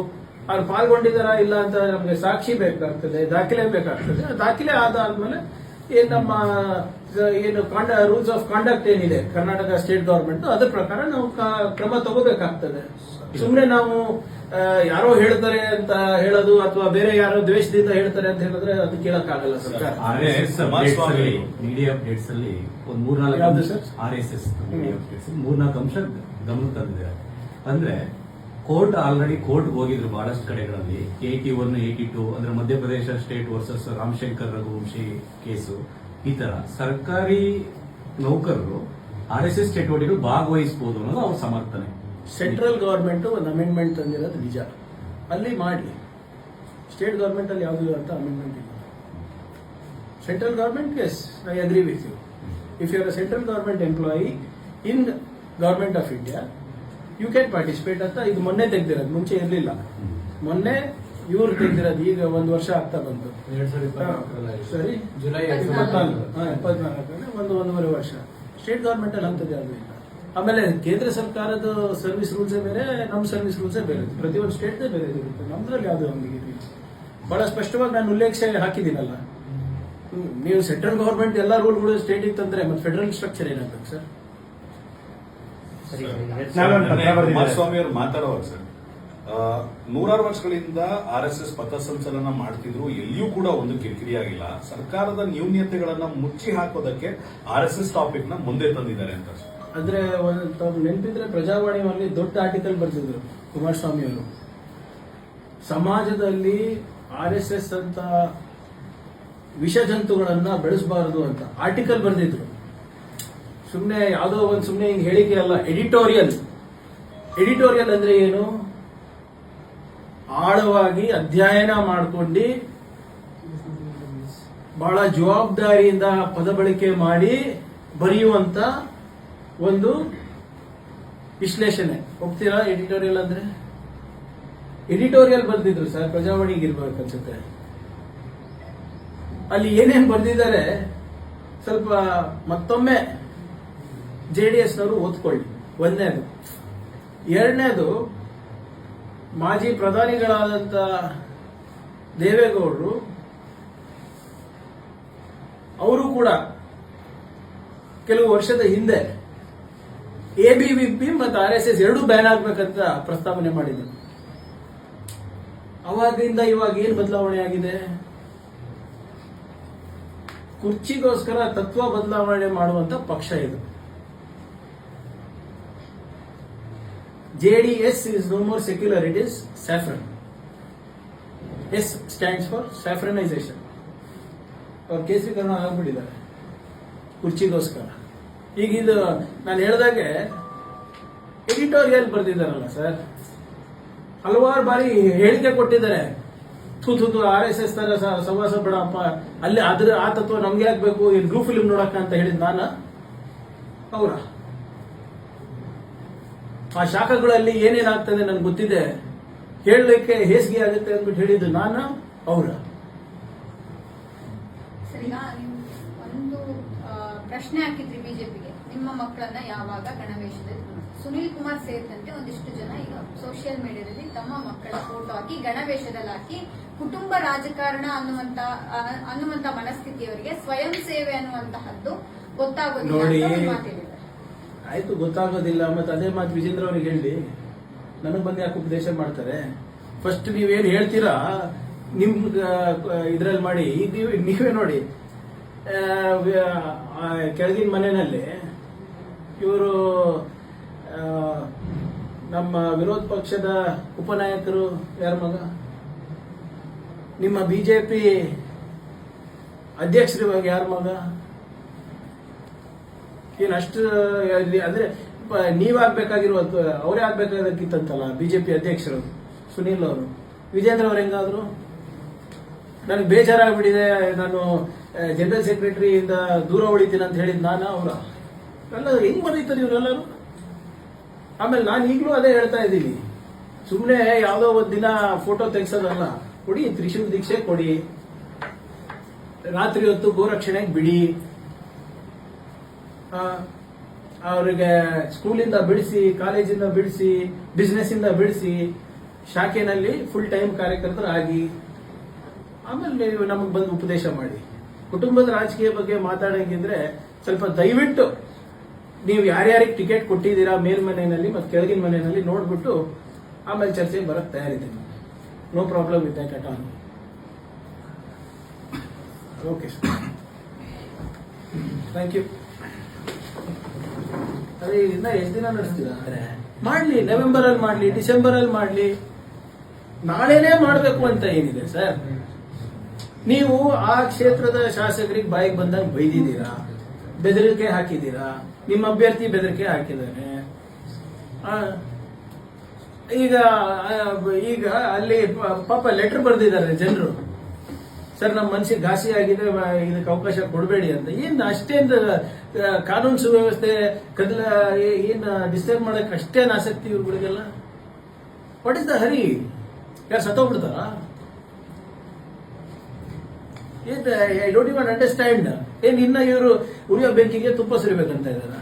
ಅವ್ರು ಪಾಲ್ಗೊಂಡಿದಾರ ಇಲ್ಲ ಅಂತ ನಮ್ಗೆ ಸಾಕ್ಷಿ ಬೇಕಾಗ್ತದೆ, ದಾಖಲೆ ಬೇಕಾಗ್ತದೆ. ದಾಖಲೆ ಆದಾದ್ಮೇಲೆ ಏನ್ ನಮ್ಮ ಏನು ರೂಲ್ಸ್ ಆಫ್ ಕಾಂಡಕ್ಟ್ ಏನಿದೆ? ಕರ್ನಾಟಕ ಸ್ಟೇಟ್ ಗವರ್ಮೆಂಟ್ ಅದ್ರ ಪ್ರಕಾರ ನಾವು ಕ್ರಮ ತಗೋಬೇಕಾಗ್ತದೆ. ಸುಮ್ನೆ ನಾವು ಯಾರೋ ಹೇಳ್ತಾರೆ ಅಂತ ಹೇಳೋದು ಅಥವಾ ಬೇರೆ ಯಾರೋ ದ್ವೇಷದಿಂದ ಹೇಳ್ತಾರೆ ಅಂತ ಹೇಳಿದ್ರೆ ಅದು ಕೇಳಕ್ಕಾಗಲ್ಲ ಆಗಲ್ಲ sir S S Kumaraswamy media updates ಅಲ್ಲಿ ಒಂದ್ ಮೂರ್ನಾಲ್ಕು sir? R S S media ಮೂರ್ನಾಲ್ಕು ಅಂಶ ಗಮನ ತಂದಿದ್ದಾರೆ ಅಂದ್ರೆ ಕೋರ್ಟ್ ಆಲ್ರೆಡಿ ಕೋರ್ಟ್ ಹೋಗಿದ್ರು ಬಹಳಷ್ಟು ಕಡೆಗಳಲ್ಲಿ. ಏಟಿ ಒನ್ ಏಟಿ ಟೂ ಅಂದ್ರೆ Madhya Pradesh state versus Ramashankar Raghuvanshi case. ಈ ತರ ಸರ್ಕಾರಿ ನೌಕರರು ಆರ್ ಎಸ್ ಎಸ್ ಚಟುವಟಿಕೆಗಳು ಭಾಗವಹಿಸಬಹುದು ಅನ್ನೋದು ಅವ್ರ ಸಮರ್ಥನೆ. ಸೆಂಟ್ರಲ್ ಗೌರ್ಮೆಂಟು ಒಂದು ಅಮೆಂಡ್ಮೆಂಟ್ ತಂದಿರೋದು ನಿಜ. ಅಲ್ಲಿ ಮಾಡಿ. ಸ್ಟೇಟ್ ಗೌರ್ಮೆಂಟಲ್ಲಿ ಅಲ್ಲಿ ಯಾವುದು ಅಂತ ಅಮೆಂಡ್ಮೆಂಟ್ ಇಲ್ಲ. Central government yes I agree with you if you are a central government employee in government of India you can participate ಅಂತ ಇದು ಮೊನ್ನೆ ತೆಗ್ದಿರೋದು ಮುಂಚೆ ಇರಲಿಲ್ಲ. ಮೊನ್ನೆ ಇವ್ರು ತೆಗ್ದಿರೋದು ಈಗ ಒಂದು ವರ್ಷ ಆಗ್ತಾ ಬಂತು. ಸರಿ? ಜುಲೈ ಇಪ್ಪತ್ನಾಲ್ಕು ಒಂದು ಒಂದೂವರೆ ವರ್ಷ. ಸ್ಟೇಟ್ ಗೌರ್ಮೆಂಟಲ್ಲಿ ಅಲ್ಲಿ ಅಂತದ್ದು ಯಾವುದೂ ಇಲ್ಲ. ಆಮೇಲೆ ಕೇಂದ್ರ ಸರ್ಕಾರದ ಸರ್ವಿಸ್ ರೂಲ್ಸೇ ಬೇರೆ, ನಮ್ಮ ಸರ್ವಿಸ್ ರೂಲ್ಸೇ ಬೇರೆ. ಪ್ರತಿಯೊಂದು ಸ್ಟೇಟ್ ಬೇರೆ ಇರುತ್ತೆ. ನಮ್ದ್ರಲ್ಲಿ ಯಾವುದು ಹಂಗಿಲ್ಲ ಬಹಳ ಸ್ಪಷ್ಟವಾಗಿ ನಾನು ಉಲ್ಲೇಖ ಹಾಕಿದ್ದೀನಲ್ಲ. ನೀವು ಸೆಂಟ್ರಲ್ ಗವರ್ಮೆಂಟ್ ಎಲ್ಲ ರೂಲ್ಗಳು ಸ್ಟೇಟಿಗೆ ತಂದ್ರೆ ಮತ್ತೆ ಫೆಡರಲ್ ಸ್ಟ್ರಕ್ಚರ್ ಏನಾಗಬೇಕು ಸರ್? ಸ್ವಾಮಿ ಅವರು ಮಾತಾಡುವಾಗ ಸರ್. ನೂರಾರು ವರ್ಷಗಳಿಂದ ಆರ್ ಎಸ್ ಎಸ್ ಪಥಸಂಚಲನ ಮಾಡ್ತಿದ್ರು. ಎಲ್ಲಿಯೂ ಕೂಡ ಒಂದು ಕಿರಿಕಿರಿ ಆಗಿಲ್ಲ. ಸರ್ಕಾರದ ನ್ಯೂನ್ಯತೆಗಳನ್ನ ಮುಚ್ಚಿ ಹಾಕೋದಕ್ಕೆ ಆರ್ ಎಸ್ ಎಸ್ ಟಾಪಿಕ್ನ ಮುಂದೆ ತಂದಿದ್ದಾರೆ ಅಂತ ಸರ್. ಅಂದ್ರೆ ಒಂದು ತಾವು ನೆನಪಿದ್ರೆ ಪ್ರಜಾವಾಣಿಯಲ್ಲಿ ದೊಡ್ಡ ಆರ್ಟಿಕಲ್ ಬರ್ತಿದ್ರು ಕುಮಾರಸ್ವಾಮಿ ಅವರು. ಸಮಾಜದಲ್ಲಿ ಆರ್ ಎಸ್ ಎಸ್ ಅಂತ ವಿಷ ಜಂತುಗಳನ್ನ ಬೆಳೆಸಬಾರದು ಅಂತ ಆರ್ಟಿಕಲ್ ಬರೆದಿದ್ರು. ಸುಮ್ಮನೆ ಯಾವುದೋ ಒಂದು ಸುಮ್ಮನೆ ಹಿಂಗೆ ಹೇಳಿಕೆ ಅಲ್ಲ ಎಡಿಟೋರಿಯಲ್ ಎಡಿಟೋರಿಯಲ್ ಅಂದ್ರೆ ಏನು? ಆಳವಾಗಿ ಅಧ್ಯಯನ ಮಾಡ್ಕೊಂಡು ಬಹಳ ಜವಾಬ್ದಾರಿಯಿಂದ ಪದ ಬಳಕೆ ಮಾಡಿ ಬರೆಯುವಂತ ಒಂದು ವಿಶ್ಲೇಷಣೆ. ಹೋಗ್ತೀರಾ ಎಡಿಟೋರಿಯಲ್ ಅಂದ್ರೆ? ಎಡಿಟೋರಿಯಲ್ ಬರ್ದಿದ್ರು ಸರ್, ಪ್ರಜಾವಾಣಿಗೆ ಇರ್ಬೇಕು ಅನ್ಸುತ್ತೆ. ಅಲ್ಲಿ ಏನೇನ್ ಬರ್ದಿದ್ದಾರೆ, ಸ್ವಲ್ಪ ಮತ್ತೊಮ್ಮೆ ಜೆ ಡಿ ಎಸ್ನವರು ಓದ್ಕೊಳ್ಳಿ. ಒಂದನೇದು. ಎರಡನೇದು, ಮಾಜಿ ಪ್ರಧಾನಿಗಳಾದಂತ ದೇವೇಗೌಡರು ಅವರು ಕೂಡ ಕೆಲವು ವರ್ಷದ ಹಿಂದೆ ಎಬಿವಿಪಿ ಮತ್ತು ಆರ್ ಎಸ್ ಎಸ್ ಎರಡೂ ಬ್ಯಾನ್ ಆಗ್ಬೇಕಂತ ಪ್ರಸ್ತಾವನೆ ಮಾಡಿದೆ. ಅವಾಗಿಂದ ಇವಾಗ ಏನು ಬದಲಾವಣೆ ಆಗಿದೆ? ಕುರ್ಚಿಗೋಸ್ಕರ ತತ್ವ ಬದಲಾವಣೆ ಮಾಡುವಂತ ಪಕ್ಷ ಇದು. JDS is no more secular it is saffron S stands for saffronisation ಅವ್ರು ಕೇಸರೀಕರಣ ಆಗ್ಬಿಟ್ಟಿದ್ದಾರೆ. ಕುರ್ಚಿಗೋಸ್ಕರ. ಈಗ ಇದು ನಾನು ಹೇಳ್ದಾಗೆ ಎಡಿಟೋರಿಯಲ್ ಬರೆದಿದ್ದಾರಲ್ಲ ಸರ್. ಹಲವಾರು ಬಾರಿ ಹೇಳಿಕೆ ಕೊಟ್ಟಿದ್ದಾರೆ. ಥೂ ಥೂ ಆರ್ ಎಸ್ ಎಸ್ ತರ ಸವಾಸ ಬಿಡಪ್ಪ. ಅಲ್ಲಿ ಅದ್ರ, ಆ ತತ್ವ ನಮ್ಗೆ ಆಗ್ಬೇಕು ಈ ಗ್ರೂ ಫಿಲ್ಮ್ ನೋಡಕ್ಕ ಅಂತ ಹೇಳಿದ್ ನಾನ? ಅವರ. ಆ ಶಾಖಗಳಲ್ಲಿ ಏನೇನಾಗ್ತದೆ ನನ್ಗೆ ಗೊತ್ತಿದೆ. ಹೇಳಲಿಕ್ಕೆ ಹೇಸಿಗೆ ಆಗುತ್ತೆ ಅಂದ್ಬಿಟ್ಟು ಹೇಳಿದ್ದು ನಾನು, ಅವರ. ಪ್ರಶ್ನೆ ಹಾಕಿದ್ರಿ ಬಿಜೆಪಿಗೆ. ನಿಮ್ಮ ಮಕ್ಕಳನ್ನ ಯಾವಾಗ ಗಣವೇಶದಲ್ಲಿ ಸುನೀಲ್ ಕುಮಾರ್ ಸೇರಿದಂತೆ ಒಂದಿಷ್ಟು ಜನ ಈಗ ಸೋಷಿಯಲ್ ಮೀಡಿಯಾದಲ್ಲಿ ತಮ್ಮ ಮಕ್ಕಳ ಫೋಟೋ ಹಾಕಿ ಗಣವೇಶದಲ್ಲಿ ಹಾಕಿ ಕುಟುಂಬ ರಾಜಕಾರಣ ಅನ್ನುವಂತ ಅನ್ನುವಂತ ಮನಸ್ಥಿತಿಯವರಿಗೆ ಸ್ವಯಂ ಸೇವೆ ಅನ್ನುವಂತಹದ್ದು ಗೊತ್ತಾಗೋದಿಲ್ಲ ಆಯ್ತು ಗೊತ್ತಾಗೋದಿಲ್ಲ ಮತ್ತೆ ಅದೇ ಮಾತು ವಿಜೇಂದ್ರ ಅವ್ರಿಗೆ ಹೇಳಿ. ನನಗೆ ಬಂದು ಯಾಕೆ ಉಪದೇಶ ಮಾಡ್ತಾರೆ? ಫಸ್ಟ್ ನೀವೇನು ಹೇಳ್ತೀರಾ? ನಿಮ್ ಇದ್ರಲ್ಲಿ ಮಾಡಿ ನೀವು ನೋಡಿ. ಕೆಳಗಿನ ಮನೆಯಲ್ಲಿ ಇವರು ನಮ್ಮ ವಿರೋಧ ಪಕ್ಷದ ಉಪನಾಯಕರು ಯಾರ ಮಗ? ನಿಮ್ಮ ಬಿಜೆಪಿ ಅಧ್ಯಕ್ಷರಿವಾಗ ಯಾರ ಮಗ? ಏನ್ ಅಷ್ಟು ಅಂದರೆ ಅಂದ್ರೆ ನೀವಾಗಬೇಕಾಗಿರುವಂತ ನೀವಾಗ್ಬೇಕಾಗಿರುವ, ಅವರೇ ಆಗ್ಬೇಕಾಗಿತ್ತಂತಲ್ಲ ಬಿಜೆಪಿ ಅಧ್ಯಕ್ಷರು, ಸುನೀಲ್ ಅವರು. ವಿಜೇಂದ್ರ ಅವ್ರು ಹೆಂಗಾದ್ರು? ನನಗೆ ಬೇಜಾರಾಗ್ಬಿಟ್ಟಿದೆ, ನಾನು ಜನರಲ್ ಸೆಕ್ರೆಟರಿಯಿಂದ ದೂರ ಉಳಿತೀನಿ ಅಂತ ಹೇಳಿದ್ ನಾನು ಅವರ. ಎಲ್ಲ ಹೆಂಗ್ ಬಂದಿತ್ತು ಇವರೆಲ್ಲರೂ? ಆಮೇಲೆ ನಾನು ಈಗಲೂ ಅದೇ ಹೇಳ್ತಾ ಇದ್ದೀನಿ. ಸುಮ್ಮನೆ ಯಾವುದೋ ಒಂದು ದಿನ ಫೋಟೋ ತೆಗ್ಸೋದಲ್ಲ, ಕೊಡಿ, ತ್ರಿಶೂಲ್ ದೀಕ್ಷೆ ಕೊಡಿ. ರಾತ್ರಿ ಹೊತ್ತು ಗೋರಕ್ಷಣೆಗೆ ಬಿಡಿ. ಅವರಿಗೆ ಸ್ಕೂಲಿಂದ ಬಿಡಿಸಿ, ಕಾಲೇಜಿಂದ ಬಿಡಿಸಿ ಬಿಸ್ನೆಸ್ ಇಂದ ಬಿಡಿಸಿ, ಶಾಖೆನಲ್ಲಿ ಫುಲ್ ಟೈಮ್ ಕಾರ್ಯಕರ್ತರಾಗಿ. ಆಮೇಲೆ ನೀವು ನಮಗೆ ಬಂದು ಉಪದೇಶ ಮಾಡಿ. ಕುಟುಂಬದ ರಾಜಕೀಯ ಬಗ್ಗೆ ಮಾತಾಡಂಗಿದ್ರೆ ಸ್ವಲ್ಪ ದಯವಿಟ್ಟು ನೀವು ಯಾರ್ಯಾರಿಗೆ ಟಿಕೆಟ್ ಕೊಟ್ಟಿದ್ದೀರಾ ಮೇಲ್ಮನೆಯಲ್ಲಿ ಮತ್ತು ಕೆಳಗಿನ ಮನೆಯಲ್ಲಿ ನೋಡ್ಬಿಟ್ಟು ಆಮೇಲೆ ಚರ್ಚೆಗೆ ಬರಕ್ ತಯಾರಿದ್ದೀನಿ no problem with that at all okay thank you ಅದೇ ಇನ್ನ ಎಷ್ಟು ದಿನ ನಡೆಸ್ತೀರಾ? ಮಾಡ್ಲಿ ನವೆಂಬರ್ ಅಲ್ಲಿ ಮಾಡ್ಲಿ ಡಿಸೆಂಬರ್ ಅಲ್ಲಿ ಮಾಡ್ಲಿ. ನಾಳೆನೇ ಮಾಡಬೇಕು ಅಂತ ಏನಿದೆ ಸರ್ ನೀವು ಆ ಕ್ಷೇತ್ರದ ಶಾಸಕರಿಗೆ ಬಾಯಿಗೆ ಬಂದಾಗ ಬೈದಿದ್ದೀರಾ? ಬೆದರಿಕೆ ಹಾಕಿದ್ದೀರಾ? ನಿಮ್ಮ ಅಭ್ಯರ್ಥಿ ಬೆದರಿಕೆ ಹಾಕಿದ್ದಾರೆ. ಈಗ ಈಗ ಅಲ್ಲಿ ಪಾಪ ಲೆಟರ್ ಬರೆದಿದ್ದಾರೆ ಜನರು. ಸರ್ ನಮ್ಮ ಮನಸ್ಸಿಗೆ ಘಾಸಿ ಆಗಿದೆ ಇದಕ್ಕೆ ಅವಕಾಶ ಕೊಡಬೇಡಿ ಅಂತ. ಏನ್ ಅಷ್ಟೇನು ಕಾನೂನು ಸುವ್ಯವಸ್ಥೆ ಕದಲ ಏನ್ ಡಿಸ್ಟರ್ಬ್ ಮಾಡಕ್ ಅಷ್ಟೇನು ಆಸಕ್ತಿ ಇವ್ರುಗಳಿಗೆಲ್ಲ? ವಾಟ್ ಇಸ್ ದ ಹರಿ ಯಾರು ಸತ್ತೋಗ್ಬಿಡ್ತಾರ? ಐ ಡೋಂಟ್ ಇವನ್ ಅಂಡರ್ಸ್ಟ್ಯಾಂಡ್ ಏನ್ ಇನ್ನ ಇವರು ಉರಿಯೋ ಬೆಂಕಿಗೆ ತುಪ್ಪ ಸುರಿಬೇಕಂತ ಇದಾರ.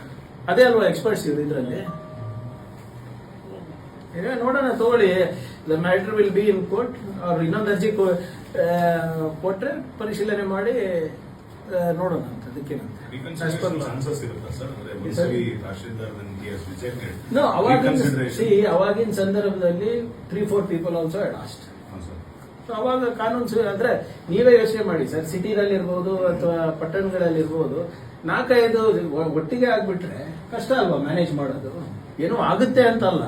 ಅದೇ ಅಲ್ವಾ ಎಕ್ಸ್ಪರ್ಟ್ಸ್ ಇವರು ಇದರಲ್ಲಿ? ನೋಡೋಣ ತಗೊಳ್ಳಿ. The matter will be in court ಅವ್ರು ಇನ್ನೊಂದು ಅರ್ಜಿ ಕೊಟ್ರೆ ಪರಿಶೀಲನೆ ಮಾಡಿ ನೋಡೋಣ ಅಂತ ಅದಕ್ಕೆ As per law. ಚಾನ್ಸಸ್ ಇರುತ್ತಾ ಸರ್ ಅಂದ್ರೆ ಒಂದ್ಸರಿ ತಹಶೀಲ್ದಾರ್ ಕೇಸ್ ರಿಜೆಕ್ಟೆಡ್ No, ಅವಾಗಿನ ಸಂದರ್ಭದಲ್ಲಿ three four people also lost ಅವಾಗ ಕಾನೂನು ಅಂದ್ರೆ ನೀವೇ ಯೋಚನೆ ಮಾಡಿ ಸರ್ ಸಿಟಿನಲ್ಲಿ ಇರ್ಬೋದು ಅಥವಾ ಪಟ್ಟಣಗಳಲ್ಲಿ ಇರ್ಬೋದು ನಾಲ್ಕೈದು ಒಟ್ಟಿಗೆ ಆಗ್ಬಿಟ್ರೆ ಕಷ್ಟ ಅಲ್ವಾ ಮ್ಯಾನೇಜ್ ಮಾಡೋದು? ಏನೋ ಆಗುತ್ತೆ ಅಂತ ಅಲ್ಲ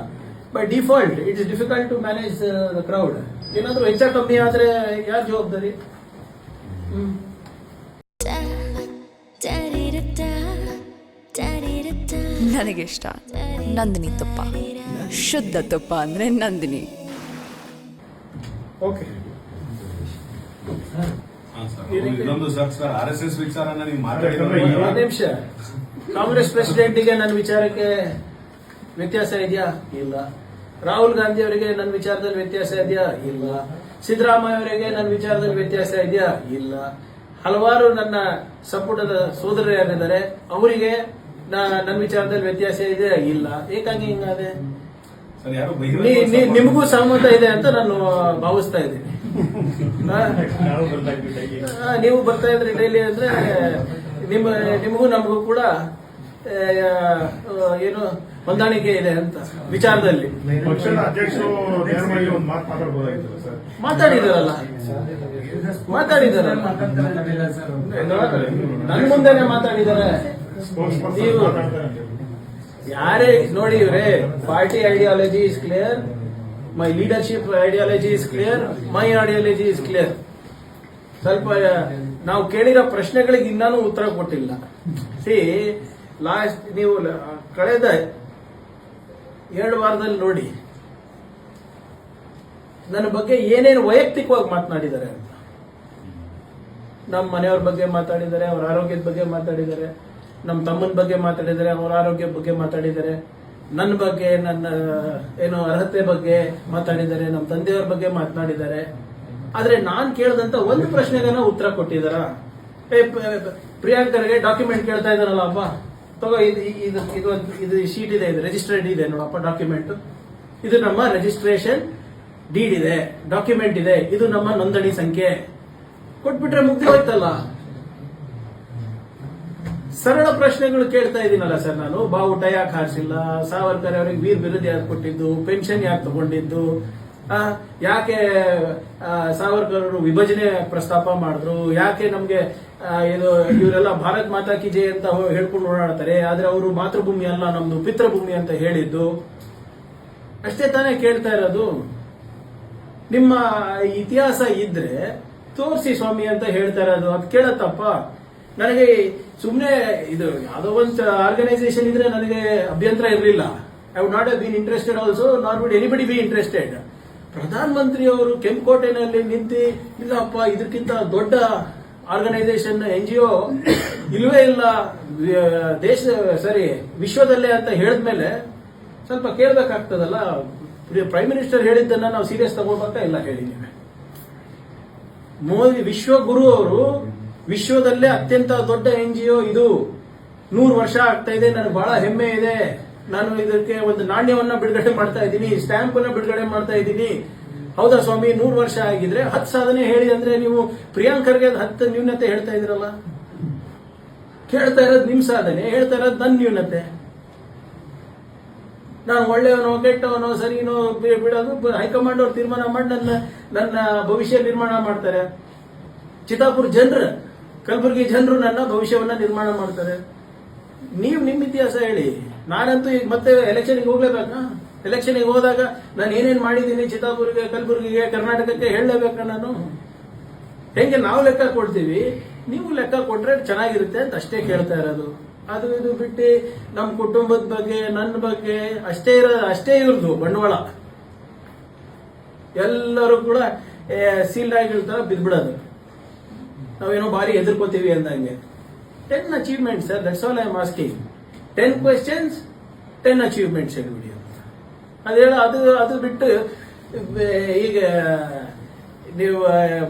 by default it is difficult to manage the crowd ಏನಾದ್ರೂ ಹೆಚ್ಚ ಕಮ್ಮಿ ಆದ್ರೆ ಯಾರು ಜವಾಬ್ದಾರಿ? ನನಗಿಷ್ಟ. ನಂದಿನಿ ತುಪ್ಪ. ಶುದ್ಧ ತುಪ್ಪ ಅಂದ್ರೆ ನಂದಿನಿ. ಓಕೆ ಇನ್ನೊಂದು sir. Sir R S S ವಿಚಾರನ ನೀವು ಒಂದು ಮಾತಾಡಿದ್ರೆ ನಿಮಿಷ. ಕಾಂಗ್ರೆಸ್ ಪ್ರೆಸಿಡೆಂಟಿಗೆ ನನ್ನ ವಿಚಾರಕ್ಕೆ ವ್ಯತ್ಯಾಸ ಇದೆಯಾ? ಇಲ್ಲ. ರಾಹುಲ್ ಗಾಂಧಿ ಅವರಿಗೆ ನನ್ನ ವಿಚಾರದಲ್ಲಿ ವ್ಯತ್ಯಾಸ ಇದೆಯಾ? ಇಲ್ಲ. ಸಿದ್ದರಾಮಯ್ಯ ಅವರಿಗೆ ನನ್ನ ವಿಚಾರದಲ್ಲಿ ವ್ಯತ್ಯಾಸ ಇದೆಯಾ? ಇಲ್ಲ. ಹಲವಾರು ನನ್ನ ಸಂಪುಟದ ಸೋದರರು ಯಾರಿದ್ದಾರೆ ಅವರಿಗೆ ನನ್ನ ವಿಚಾರದಲ್ಲಿ ವ್ಯತ್ಯಾಸ ಇದೆ? ಇಲ್ಲ. ಏಕಾಗಿ ಹಿಂಗಾದ್ರೆ ನಿಮಗೂ ಸಹಮತ ಇದೆ ಅಂತ ನಾನು ಭಾವಿಸ್ತಾ ಇದ್ದೀನಿ. ನೀವು ಬರ್ತಾ ಇದ್ರಿ ಡೈಲಿ ಅಂದ್ರೆ ನಿಮ್ಮ ನಿಮಗೂ ನಮಗೂ ಕೂಡ ಏನು ಹೊಂದಾಣಿಕೆ ಇದೆ ಅಂತ ವಿಚಾರದಲ್ಲಿ. ಮಾತಾಡಿದಾರಲ್ಲ? ಮಾತಾಡಿದಾರಲ್ಲ? ನನ್ ಮುಂದೆನೆ ಮಾತಾಡಿದಾರೆ. ನೀವು- ಯಾರೇ ನೋಡಿ ಇವ್ರೆ party ideology is clear my leadership ideology is clear my ideology is clear ಸ್ವಲ್ಪ, ನಾವು ಕೇಳಿರೋ ಪ್ರಶ್ನೆಗಳಿಗೆ ಇನ್ನೂ ಉತ್ತರ ಕೊಟ್ಟಿಲ್ಲ. ಸಿ ಲಾಸ್ಟ್ ನೀವು ಕಳೆದ ಎರಡು ವಾರದಲ್ಲಿ ನೋಡಿ, ನನ್ನ ಬಗ್ಗೆ ಏನೇನು ವೈಯಕ್ತಿಕವಾಗಿ ಮಾತನಾಡಿದ್ದಾರೆ ಅಂತ. ನಮ್ಮ ಮನೆಯವ್ರ ಬಗ್ಗೆ ಮಾತಾಡಿದ್ದಾರೆ, ಅವ್ರ ಆರೋಗ್ಯದ ಬಗ್ಗೆ ಮಾತಾಡಿದ್ದಾರೆ, ನಮ್ಮ ತಮ್ಮನ ಬಗ್ಗೆ ಮಾತಾಡಿದ್ದಾರೆ, ಅವರ ಆರೋಗ್ಯದ ಬಗ್ಗೆ ಮಾತಾಡಿದ್ದಾರೆ. ನನ್ನ ಬಗ್ಗೆ, ನನ್ನ, ಏನು ಅರ್ಹತೆ ಬಗ್ಗೆ ಮಾತಾಡಿದ್ದಾರೆ, ನಮ್ಮ ತಂದೆಯವ್ರ ಬಗ್ಗೆ ಮಾತನಾಡಿದ್ದಾರೆ. ಆದ್ರೆ ನಾನು ಕೇಳಿದಂತ ಒಂದು ಪ್ರಶ್ನೆಗನ ಉತ್ತರ ಕೊಟ್ಟಿದಾರ ಪ್ರಿಯಾಂಕರ್ಗೆ ಡಾಕ್ಯುಮೆಂಟ್ ಕೇಳ್ತಾ ಇದಾರಲ್ಲ ಅಪ್ಪ. ತಗೋ, ಇದು ಇದು ಇದು ಇದು ಶೀಟ್ ಇದೆ, ಇದು ರಿಜಿಸ್ಟರ್ಡ್ ಇದೆ ನೋಡಪ್ಪ ಡಾಕ್ಯುಮೆಂಟ್ ಇದು ನಮ್ಮ ರಿಜಿಸ್ಟ್ರೇಷನ್ ಡೀಡ್ ಇದೆ ಡಾಕ್ಯುಮೆಂಟ್ ಇದೆ, ಇದು ನಮ್ಮ ನೋಂದಣಿ ಸಂಖ್ಯೆ. ಕೊಟ್ಬಿಟ್ರೆ ಮುಗ್ದು ಹೋಯ್ತಲ್ಲ. ಸರಳ ಪ್ರಶ್ನೆಗಳು ಕೇಳ್ತಾ ಇದ್ದೀನಲ್ಲ ಸರ್ ನಾನು. ಬಾವುಟ ಯಾಕೆ ಹಾರಿಸಿಲ್ಲ? ಸಾವರ್ಕರ್ ಅವರಿಗೆ ವೀರ್ ಬಿರುದು ಯಾಕೆ ಕೊಟ್ಟಿದ್ದು? ಪೆನ್ಷನ್ ಯಾಕೆ ತಗೊಂಡಿದ್ದು? ಯಾಕೆ ಸಾವರ್ಕರ್ ವಿಭಜನೆ ಪ್ರಸ್ತಾಪ ಮಾಡಿದ್ರು? ಯಾಕೆ ನಮ್ಗೆ ಇದು, ಇವರೆಲ್ಲ ಭಾರತ್ ಮಾತಾ ಕಿ ಅಂತ ಹೇಳ್ಕೊಂಡು ಓಡಾಡ್ತಾರೆ. ಆದ್ರೆ ಅವರು ಮಾತೃಭೂಮಿ ಅಲ್ಲ, ನಮ್ದು ಪಿತೃಭೂಮಿ ಅಂತ ಹೇಳಿದ್ದು. ಅಷ್ಟೇ ತಾನೇ ಕೇಳ್ತಾ ಇರೋದು. ನಿಮ್ಮ ಇತಿಹಾಸ ಇದ್ರೆ ತೋರಿಸಿ ಸ್ವಾಮಿ ಅಂತ ಹೇಳ್ತಾ ಇರೋದು. ಅದು ಕೇಳತ್ತಪ್ಪ. ನನಗೆ ಸುಮ್ಮನೆ ಇದು ಯಾವುದೋ ಒಂದು ಆರ್ಗನೈಸೇಷನ್ ಇದ್ರೆ ನನಗೆ ಅಭ್ಯಂತರ ಇರಲಿಲ್ಲ. I would not been interested also not would anybody be interested ಪ್ರಧಾನ ಮಂತ್ರಿ ಅವರು ಕೆಂಪುಕೋಟೆನಲ್ಲಿ ನಿಂತು, ಇಲ್ಲಪ್ಪ ಇದಕ್ಕಿಂತ ದೊಡ್ಡ ಆರ್ಗನೈಸೇಷನ್ ಎನ್ ಜಿ ಒ, ಇಲ್ವೇ ಇಲ್ಲ ದೇಶ, ಸರಿ, ವಿಶ್ವದಲ್ಲೇ ಅಂತ ಹೇಳಿದ್ಮೇಲೆ ಸ್ವಲ್ಪ ಕೇಳಬೇಕಾಗ್ತದಲ್ಲ ಪ್ರೈಮ್ ಮಿನಿಸ್ಟರ್ ಹೇಳಿದ್ದನ್ನ ನಾವು ಸೀರಿಯಸ್ ತಗೋಬೇಕಾ ಇಲ್ಲ ಹೇಳಿ ನೀವೇ ಮೋದಿ, ವಿಶ್ವಗುರು ಅವರು ವಿಶ್ವದಲ್ಲೇ ಅತ್ಯಂತ ದೊಡ್ಡ ಎನ್ ಜಿ ಒ ಇದು. ನೂರು ವರ್ಷ ಆಗ್ತಾ ಇದೆ, ನನಗೆ ಬಹಳ ಹೆಮ್ಮೆ ಇದೆ. ನಾನು ಇದಕ್ಕೆ ಒಂದು ನಾಣ್ಯವನ್ನ ಬಿಡುಗಡೆ ಮಾಡ್ತಾ ಇದ್ದೀನಿ ಸ್ಟ್ಯಾಂಪ್ ಅನ್ನ ಬಿಡುಗಡೆ ಮಾಡ್ತಾ ಇದ್ದೀನಿ. ಹೌದಾ ಸ್ವಾಮಿ, ನೂರು ವರ್ಷ ಆಗಿದ್ರೆ ಹತ್ತು ಸಾಧನೆ ಹೇಳಿ ಅಂದ್ರೆ ನೀವು ಪ್ರಿಯಾಂಕರ್ಗೆ ಹತ್ತು ನ್ಯೂನತೆ ಹೇಳ್ತಾ ಇದ್ರಲ್ಲ? ಕೇಳ್ತಾ ಇರೋದು ನಿಮ್ ಸಾಧನೆ, ಹೇಳ್ತಾ ಇರೋದು ನನ್ನ ನ್ಯೂನತೆ. ನಾನು ಒಳ್ಳೆಯವನೋ, ಕೆಟ್ಟವನೋ, ಸರಿನೋ ಬಿಡೋದು ಹೈಕಮಾಂಡ್ ಅವ್ರು ತೀರ್ಮಾನ ಮಾಡಿ ನನ್ನ ನನ್ನ ಭವಿಷ್ಯ ನಿರ್ಮಾಣ ಮಾಡ್ತಾರೆ. ಚಿತ್ತಾಪುರ ಜನರು ಕಲಬುರಗಿ ಜನರು ನನ್ನ ಭವಿಷ್ಯವನ್ನ ನಿರ್ಮಾಣ ಮಾಡ್ತಾರೆ. ನೀವು ನಿಮ್ಮ ಇತಿಹಾಸ ಹೇಳಿ. ನಾನಂತೂ ಈಗ ಮತ್ತೆ ಎಲೆಕ್ಷನ್ಗೆ ಹೋಗ್ಲೇಬೇಕಾ? ಎಲೆಕ್ಷನ್ಗೆ ಹೋದಾಗ ನಾನು ಏನೇನ್ ಮಾಡಿದ್ದೀನಿ ಚಿತ್ತಾಪುರಿಗೆ, ಕಲಬುರಗಿಗೆ, ಕರ್ನಾಟಕಕ್ಕೆ ಹೇಳಲೇಬೇಕಾ ನಾನು? ಹೆಂಗೆ ನಾವು ಲೆಕ್ಕ ಕೊಡ್ತೀವಿ? ನೀವು ಲೆಕ್ಕ ಕೊಟ್ರೆ ಚೆನ್ನಾಗಿರುತ್ತೆ ಅಂತ ಅಷ್ಟೇ ಕೇಳ್ತಾ ಇರೋದು. ಅದು ಇದು ಬಿಟ್ಟು ನಮ್ಮ ಕುಟುಂಬದ ಬಗ್ಗೆ ನನ್ನ ಬಗ್ಗೆ ಅಷ್ಟೇ ಇರೋ, ಅಷ್ಟೇ ಇರೋದು ಬಂಡವಾಳ. ಎಲ್ಲರೂ ಕೂಡ ಸೀಲ್ಡ್ ಆಗಿರ್ತಾರ ಬಿದ್ಬಿಡೋದು. ನಾವೇನೋ ಬಾರಿ ಎದುರ್ಕೋತೀವಿ ಅಂದಂಗೆ. Ten achievement sir that's all I am asking ten questions ten achievements ಹೇಳ್ಬಿಡಿ ಅದು ಹೇಳ ಅದು ಅದು ಬಿಟ್ಟು ಈಗ ನೀವು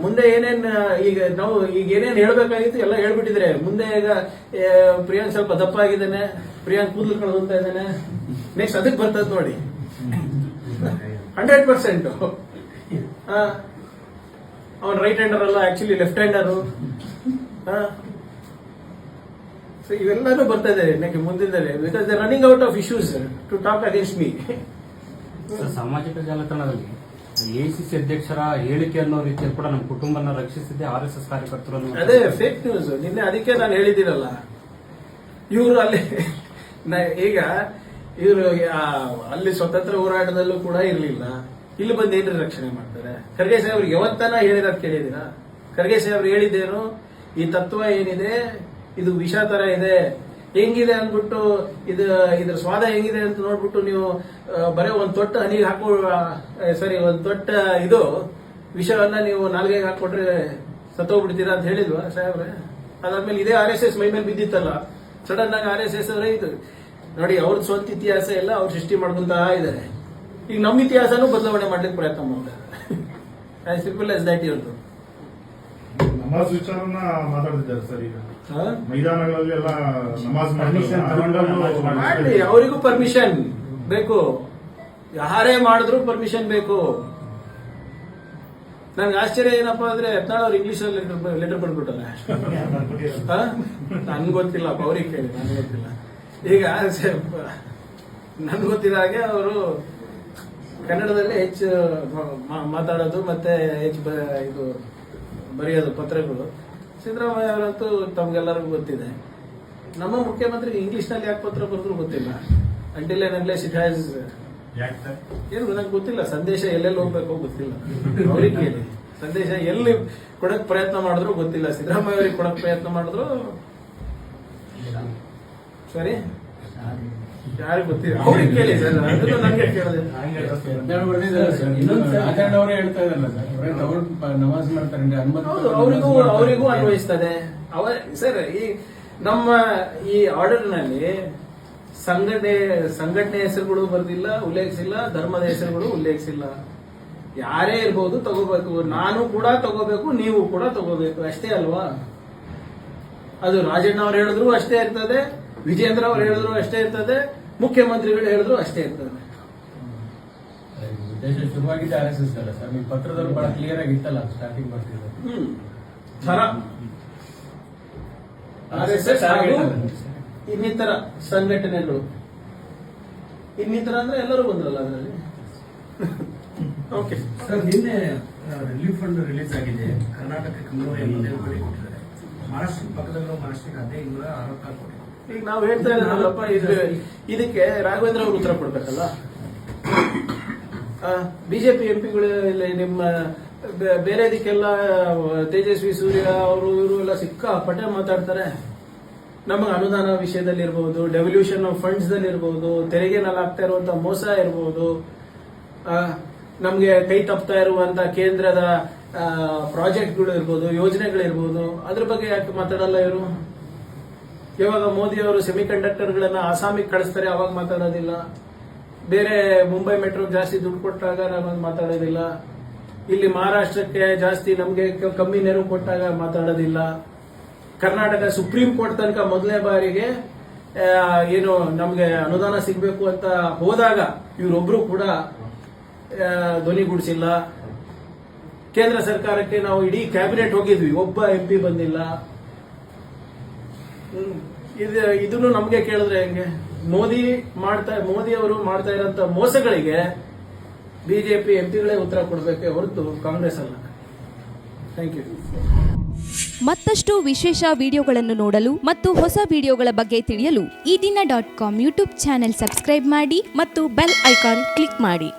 ಮುಂದೆ ಏನೇನು ಈಗ ನಾವು ಈಗ ಏನೇನು ಹೇಳ್ಬೇಕಾಗಿತ್ತು ಎಲ್ಲ ಹೇಳ್ಬಿಟ್ಟಿದ್ರೆ. ಮುಂದೆ ಈಗ ಪ್ರಿಯಾಂಕ್ ಸ್ವಲ್ಪ ದಪ್ಪ ಆಗಿದ್ದಾನೆ ಪ್ರಿಯಾಂಕ್ ಕೂದಲು ಕಳೆದಂತ ಇದ್ದಾನೆ. ನೆಕ್ಸ್ಟ್ ಅದಕ್ಕೆ ಬರ್ತದ ನೋಡಿ. ಹಂಡ್ರೆಡ್ ಪರ್ಸೆಂಟ್ ಅವನ್ ರೈಟ್ ಹ್ಯಾಂಡರ್ ಅಲ್ಲ ಆಕ್ಚುಲಿ ಲೆಫ್ಟ್ ಹ್ಯಾಂಡರು ಸೊ ಇವೆಲ್ಲಾನು ಬರ್ತಾ ಇದೆ ನನಗೆ ಮುಂದಿನ because the running out of issues to talk against me ಸಾಮಾಜಿಕ ಜಾಲತಾಣದಲ್ಲಿ ಎಸಿಸಿ ಅಧ್ಯಕ್ಷರ ಹೇಳಿಕೆ ಅನ್ನೋ ರೀತಿಯಲ್ಲಿ ಕೂಡ ನಮ್ಮ ಕುಟುಂಬನ ರಕ್ಷಿಸಿದ್ದೆ ಆರ್ ಎಸ್ ಎಸ್ ಕಾರ್ಯಕರ್ತರು ಅದೇ ಫೇಕ್ ನ್ಯೂಸ್ ನಿನ್ನೆ ಅದಕ್ಕೆ ನಾನು ಹೇಳಿದ್ದೀರಲ್ಲ ಇವರು ಅಲ್ಲಿ ಈಗ ಇವರು ಅಲ್ಲಿ ಸ್ವತಂತ್ರ ಹೋರಾಟದಲ್ಲೂ ಕೂಡ ಇರಲಿಲ್ಲ. ಇಲ್ಲಿ ಬಂದು ಏನ್ರಿ ರಕ್ಷಣೆ ಮಾಡ್ತಾರೆ? ಖರ್ಗೆ ಸಾಹೇಬ್ರು ಯಾವತ್ತನ ಹೇಳಿರೋದು ಕೇಳಿದಿರಾ ಖರ್ಗೆ ಸಾಹೇಬ್ರು ಹೇಳಿದ್ದೇನು, ಈ ತತ್ವ ಏನಿದೆ, ಇದು ವಿಷ ತರ ಇದೆ, ಹೆಂಗಿದೆ ಅಂದ್ಬಿಟ್ಟು ಇದು, ಇದ್ರ ಸ್ವಾದ ಹೆಂಗಿದೆ ಅಂತ ನೋಡ್ಬಿಟ್ಟು ನೀವು ಬರೀ ಒಂದ್ ತೊಟ್ಟ ಹನಿಗೆ ಹಾಕೋ ಸರಿ, ಒಂದ್ ತೊಟ್ಟ ಇದು, ವಿಷವನ್ನ ನೀವು ನಾಲ್ಗೆಗೆ ಹಾಕೊಟ್ರೆ ಸತ್ತೋಗ್ಬಿಡ್ತೀರಾ ಅಂತ ಹೇಳಿದ್ವಾ ಸಾಹೇಬ್ರೆ? ಅದಾದ್ಮೇಲೆ ಇದೇ ಆರ್ ಎಸ್ ಎಸ್ ಮೈ ಮೇಲೆ ಬಿದ್ದಿತ್ತಲ್ಲ ಸಡನ್ ಆಗಿ ಆರ್ ಎಸ್ ಎಸ್ ಅವರೇ ಇದು, ನೋಡಿ ಅವ್ರದ್ದು ಸ್ವಂತ ಇತಿಹಾಸ ಎಲ್ಲ ಅವ್ರು ಸೃಷ್ಟಿ ಮಾಡ್ಕೊಂತ ಇದ್ದಾರೆ ಈಗ ನಮ್ಮ ಇತಿಹಾಸನೂ ಬದಲಾವಣೆ ಮಾಡ್ಲಿಕ್ಕೆ ಪ್ರಯತ್ನ ಮಾಡ್ತಾರೆ. ಐ ಸಿಂಪಲ್ ಎಸ್ ದಟ್ ಇರೋದು ನಮಾಜ್ ವಿಚಾರನ ಮಾತಾಡ್ತಿದ್ದಾರೆ ಸರ್ ಈಗ? ಮೈದಾನಗಳಲ್ಲಿ ಎಲ್ಲ ನಮಾಜ್ ಮಾಡಿ. ಅವರಿಗೂ ಪರ್ಮಿಷನ್ ಬೇಕು. ಯಾರೇ ಮಾಡಿದ್ರು ಪರ್ಮಿಷನ್ ಬೇಕು. ನನ್ಗೆ ಆಶ್ಚರ್ಯ ಏನಪ್ಪಾ ಅಂದ್ರೆ ಯತ್ನಾಳ್ ಅವ್ರು ಇಂಗ್ಲಿಷ್ ಅಲ್ಲಿ ಲೆಟರ್ ಬರ್ಬಿಟ್ಟಲ್ಲ ನನ್ಗೆ ಗೊತ್ತಿಲ್ಲ ಅವ್ರಿಗೆ ಕೇಳಿ ನನ್ಗೆ ಗೊತ್ತಿಲ್ಲ. ಈಗ ನನ್ಗೆ ಗೊತ್ತಿದ ಹಾಗೆ ಅವರು ಕನ್ನಡದಲ್ಲಿ ಹೆಚ್ಚು ಮಾತಾಡೋದು ಮತ್ತೆ ಹೆಚ್ಚು ಇದು ಬರೆಯೋದು ಪತ್ರಗಳು. ಸಿದ್ದರಾಮಯ್ಯ ಅವರಂತೂ ತಮ್ಗೆಲ್ಲರಿಗೂ ಗೊತ್ತಿದೆ. ನಮ್ಮ ಮುಖ್ಯಮಂತ್ರಿಗೆ ಇಂಗ್ಲಿಷ್ನಲ್ಲಿ ಯಾಕೆ ಪತ್ರ ಬರೆದ್ರು ಗೊತ್ತಿಲ್ಲ? ಅಂಟಿಲ್ ಏನ್ ಅನ್ಲೆಸ್ ಇಟ್ ಹ್ಯಾಸ್ ಏನು ನನಗೆ ಗೊತ್ತಿಲ್ಲ. ಸಂದೇಶ ಎಲ್ಲೆಲ್ಲಿ ಹೋಗ್ಬೇಕು ಗೊತ್ತಿಲ್ಲ. ಅವ್ರಿಗೆ ಕೇಳಿ. ಸಂದೇಶ ಎಲ್ಲಿ ಕೊಡಕ್ ಪ್ರಯತ್ನ ಮಾಡಿದ್ರು ಗೊತ್ತಿಲ್ಲ. ಸಿದ್ದರಾಮಯ್ಯ ಅವರಿಗೆ ಕೊಡಕ್ ಪ್ರಯತ್ನ ಮಾಡಿದ್ರು ಸರಿ? ಯಾರಿಗೆ ಗೊತ್ತಿಲ್ಲ. ಅವ್ರಿಗೆ ಕೇಳಿ ಸರ್. ಅದನ್ನು ನನಗೆ ಕೇಳಿದೆ ಅವರೇ ಹೇಳ್ತಾ ಇದಾರಲ್ಲ ಸರ್. ಅವರೇ ನಮಾಜ್ ಮಾಡ್ತಾರೆ ಅನುಮತಿ ಹೌದು ಅವರಿಗೂ ಅವರಿಗೂ ಅನ್ವಯಿಸ್ತದೆ. ಅವ ಸರ್ ಈ ನಮ್ಮ ಈ ಆರ್ಡರ್ನಲ್ಲಿ ಸಂಘಟನೆ ಸಂಘಟನೆ ಹೆಸರುಗಳು ಬರ್ದಿಲ್ಲ ಉಲ್ಲೇಖಿಸಿಲ್ಲ ಧರ್ಮದ ಹೆಸರುಗಳು ಉಲ್ಲೇಖಿಸಿಲ್ಲ. ಯಾರೇ ಇರ್ಬೋದು ತಗೋಬೇಕು. ನಾನು ಕೂಡ ತಗೋಬೇಕು ನೀವು ಕೂಡ ತಗೋಬೇಕು. ಅಷ್ಟೇ ಅಲ್ವಾ? ಅದು ರಾಜಣ್ಣ ಅವ್ರು ಹೇಳಿದ್ರು ಅಷ್ಟೇ ಇರ್ತದೆ. ವಿಜೇಂದ್ರ ಅವರು ಹೇಳಿದ್ರು ಅಷ್ಟೇ ಇರ್ತದೆ ಮುಖ್ಯಮಂತ್ರಿಗಳು ಹೇಳಿದ್ರು ಅಷ್ಟೇ ಇರ್ತದೆ. ದೇಶ ಶುರುವಾಗಿದ್ದೆ ಆರ್ ಎಸ್ ಎಸ್ ಅಲ್ಲ ಸರ್? ನೀವು ಪತ್ರದಲ್ಲಿ ಬಹಳ ಕ್ಲಿಯರ್ ಆಗಿತ್ತಲ್ಲ ಸ್ಟಾರ್ಟಿಂಗ್ ಬರ್ತಿದ್ರು ಆರ್ ಎಸ್ ಎಸ್ ಇನ್ನಿತರ ಸಂಘಟನೆಗಳು. ಇನ್ನಿತರ ಅಂದ್ರೆ ಎಲ್ಲರೂ ಬಂದ್ರಲ್ಲ ಅದರಲ್ಲಿ? ಓಕೆ ಸರ್ ನಿನ್ನೆ ರಿಲೀಫ್ ಫಂಡ್ ರಿಲೀಸ್ ಆಗಿದೆ. ಕರ್ನಾಟಕಕ್ಕೆ ಮುನ್ನೂರ ಎಂಬತ್ತೈದು ಕೋಟಿ ಕೊಟ್ಟಿದ್ದಾರೆ. ಮಹಾರಾಷ್ಟ್ರ ಪಕ್ಕದಲ್ಲಿ ಮಹಾರಾಷ್ಟ್ರಕ್ಕೆ ಅದೇ ಇನ್ನೂರ ಅರವತ್ತಾರು ಕೋಟಿ. ಈಗ ನಾವು ಹೇಳ್ತಾ ಇರೋದಲ್ಲಪ್ಪ ಇದು ಇದಕ್ಕೆ ರಾಘವೇಂದ್ರ ಅವರು ಉತ್ತರ ಕೊಡ್ಬೇಕಲ್ಲ? ಬಿಜೆಪಿ ಎಂಪಿಗಳು ನಿಮ್ಮ ಬೇರೆ ಇದಕ್ಕೆಲ್ಲ, ತೇಜಸ್ವಿ ಸೂರ್ಯ ಅವರು, ಇವರು ಎಲ್ಲ ಸಿಕ್ಕಾಪಟ್ಟೆ ಮಾತಾಡ್ತಾರೆ. ನಮಗೆ ಅನುದಾನ ವಿಷಯದಲ್ಲಿ ಇರ್ಬೋದು ಡೆವಲ್ಯೂಷನ್ ಆಫ್ ಫಂಡ್ಸ್ ದಲ್ಲಿ ಇರ್ಬೋದು ತೆರಿಗೆನಲ್ಲಿ ಆಗ್ತಾ ಇರುವಂತ ಮೋಸ ಇರ್ಬೋದು ನಮ್ಗೆ ಕೈ ತಪ್ತಾ ಇರುವಂತ ಕೇಂದ್ರದ ಪ್ರಾಜೆಕ್ಟ್ಗಳು ಇರ್ಬೋದು, ಯೋಜನೆಗಳಿರ್ಬೋದು, ಅದ್ರ ಬಗ್ಗೆ ಯಾಕೆ ಮಾತಾಡಲ್ಲ ಇವರು? ಯಾವಾಗ ಮೋದಿ ಅವರು ಸೆಮಿ ಕಂಡಕ್ಟರ್ಗಳನ್ನ ಆಸಾಮಿಗೆ ಕಳಿಸ್ತಾರೆ, ಅವಾಗ ಮಾತಾಡೋದಿಲ್ಲ. ಬೇರೆ ಮುಂಬೈ ಮೆಟ್ರೋ ಜಾಸ್ತಿ ದುಡ್ಡು ಕೊಟ್ಟಾಗ ನಾವು ಮಾತಾಡೋದಿಲ್ಲ. ಇಲ್ಲಿ ಮಹಾರಾಷ್ಟ್ರಕ್ಕೆ ಜಾಸ್ತಿ ನಮಗೆ ಕಮ್ಮಿ ನೆರವು ಕೊಟ್ಟಾಗ ಮಾತಾಡೋದಿಲ್ಲ. ಕರ್ನಾಟಕ ಸುಪ್ರೀಂ ಕೋರ್ಟ್ ತನಕ ಮೊದಲನೇ ಬಾರಿಗೆ ಏನು ನಮಗೆ ಅನುದಾನ ಸಿಗಬೇಕು ಅಂತ ಹೋದಾಗ ಇವರೊಬ್ರು ಕೂಡ ಧ್ವನಿ ಗುಡಿಸಿಲ್ಲ. ಕೇಂದ್ರ ಸರ್ಕಾರಕ್ಕೆ ನಾವು ಇಡೀ ಕ್ಯಾಬಿನೆಟ್ ಹೋಗಿದ್ವಿ. ಒಬ್ಬ ಎಂ ಪಿ ಬಂದಿಲ್ಲ. ಇದು ಇದನ್ನು ನಮಗೆ ಕೇಳಿದ್ರೆ ಹೆಂಗೆ? ಮೋದಿ ಮಾಡ್ತಾ, ಮೋದಿ ಅವರು ಮಾಡ್ತಾ ಇರೋಂತ ಮೋಸಗಳಿಗೆ ಬಿಜೆಪಿ ಎಂಪಿಗಳೇ ಉತ್ತರ ಕೊಡಬೇಕೆ ಹೊರತು ಕಾಂಗ್ರೆಸ್ ಅಲ್ಲ. ಥ್ಯಾಂಕ್ ಯು ಮತ್ತಷ್ಟು ವಿಶೇಷ ವಿಡಿಯೋಗಳನ್ನು ನೋಡಲು ಮತ್ತು ಹೊಸ ವಿಡಿಯೋಗಳ ಬಗ್ಗೆ ತಿಳಿಯಲು Eedina dot com YouTube channel subscribe ಮಾಡಿ ಮತ್ತು ಬೆಲ್ ಐಕಾನ್ ಕ್ಲಿಕ್ ಮಾಡಿ.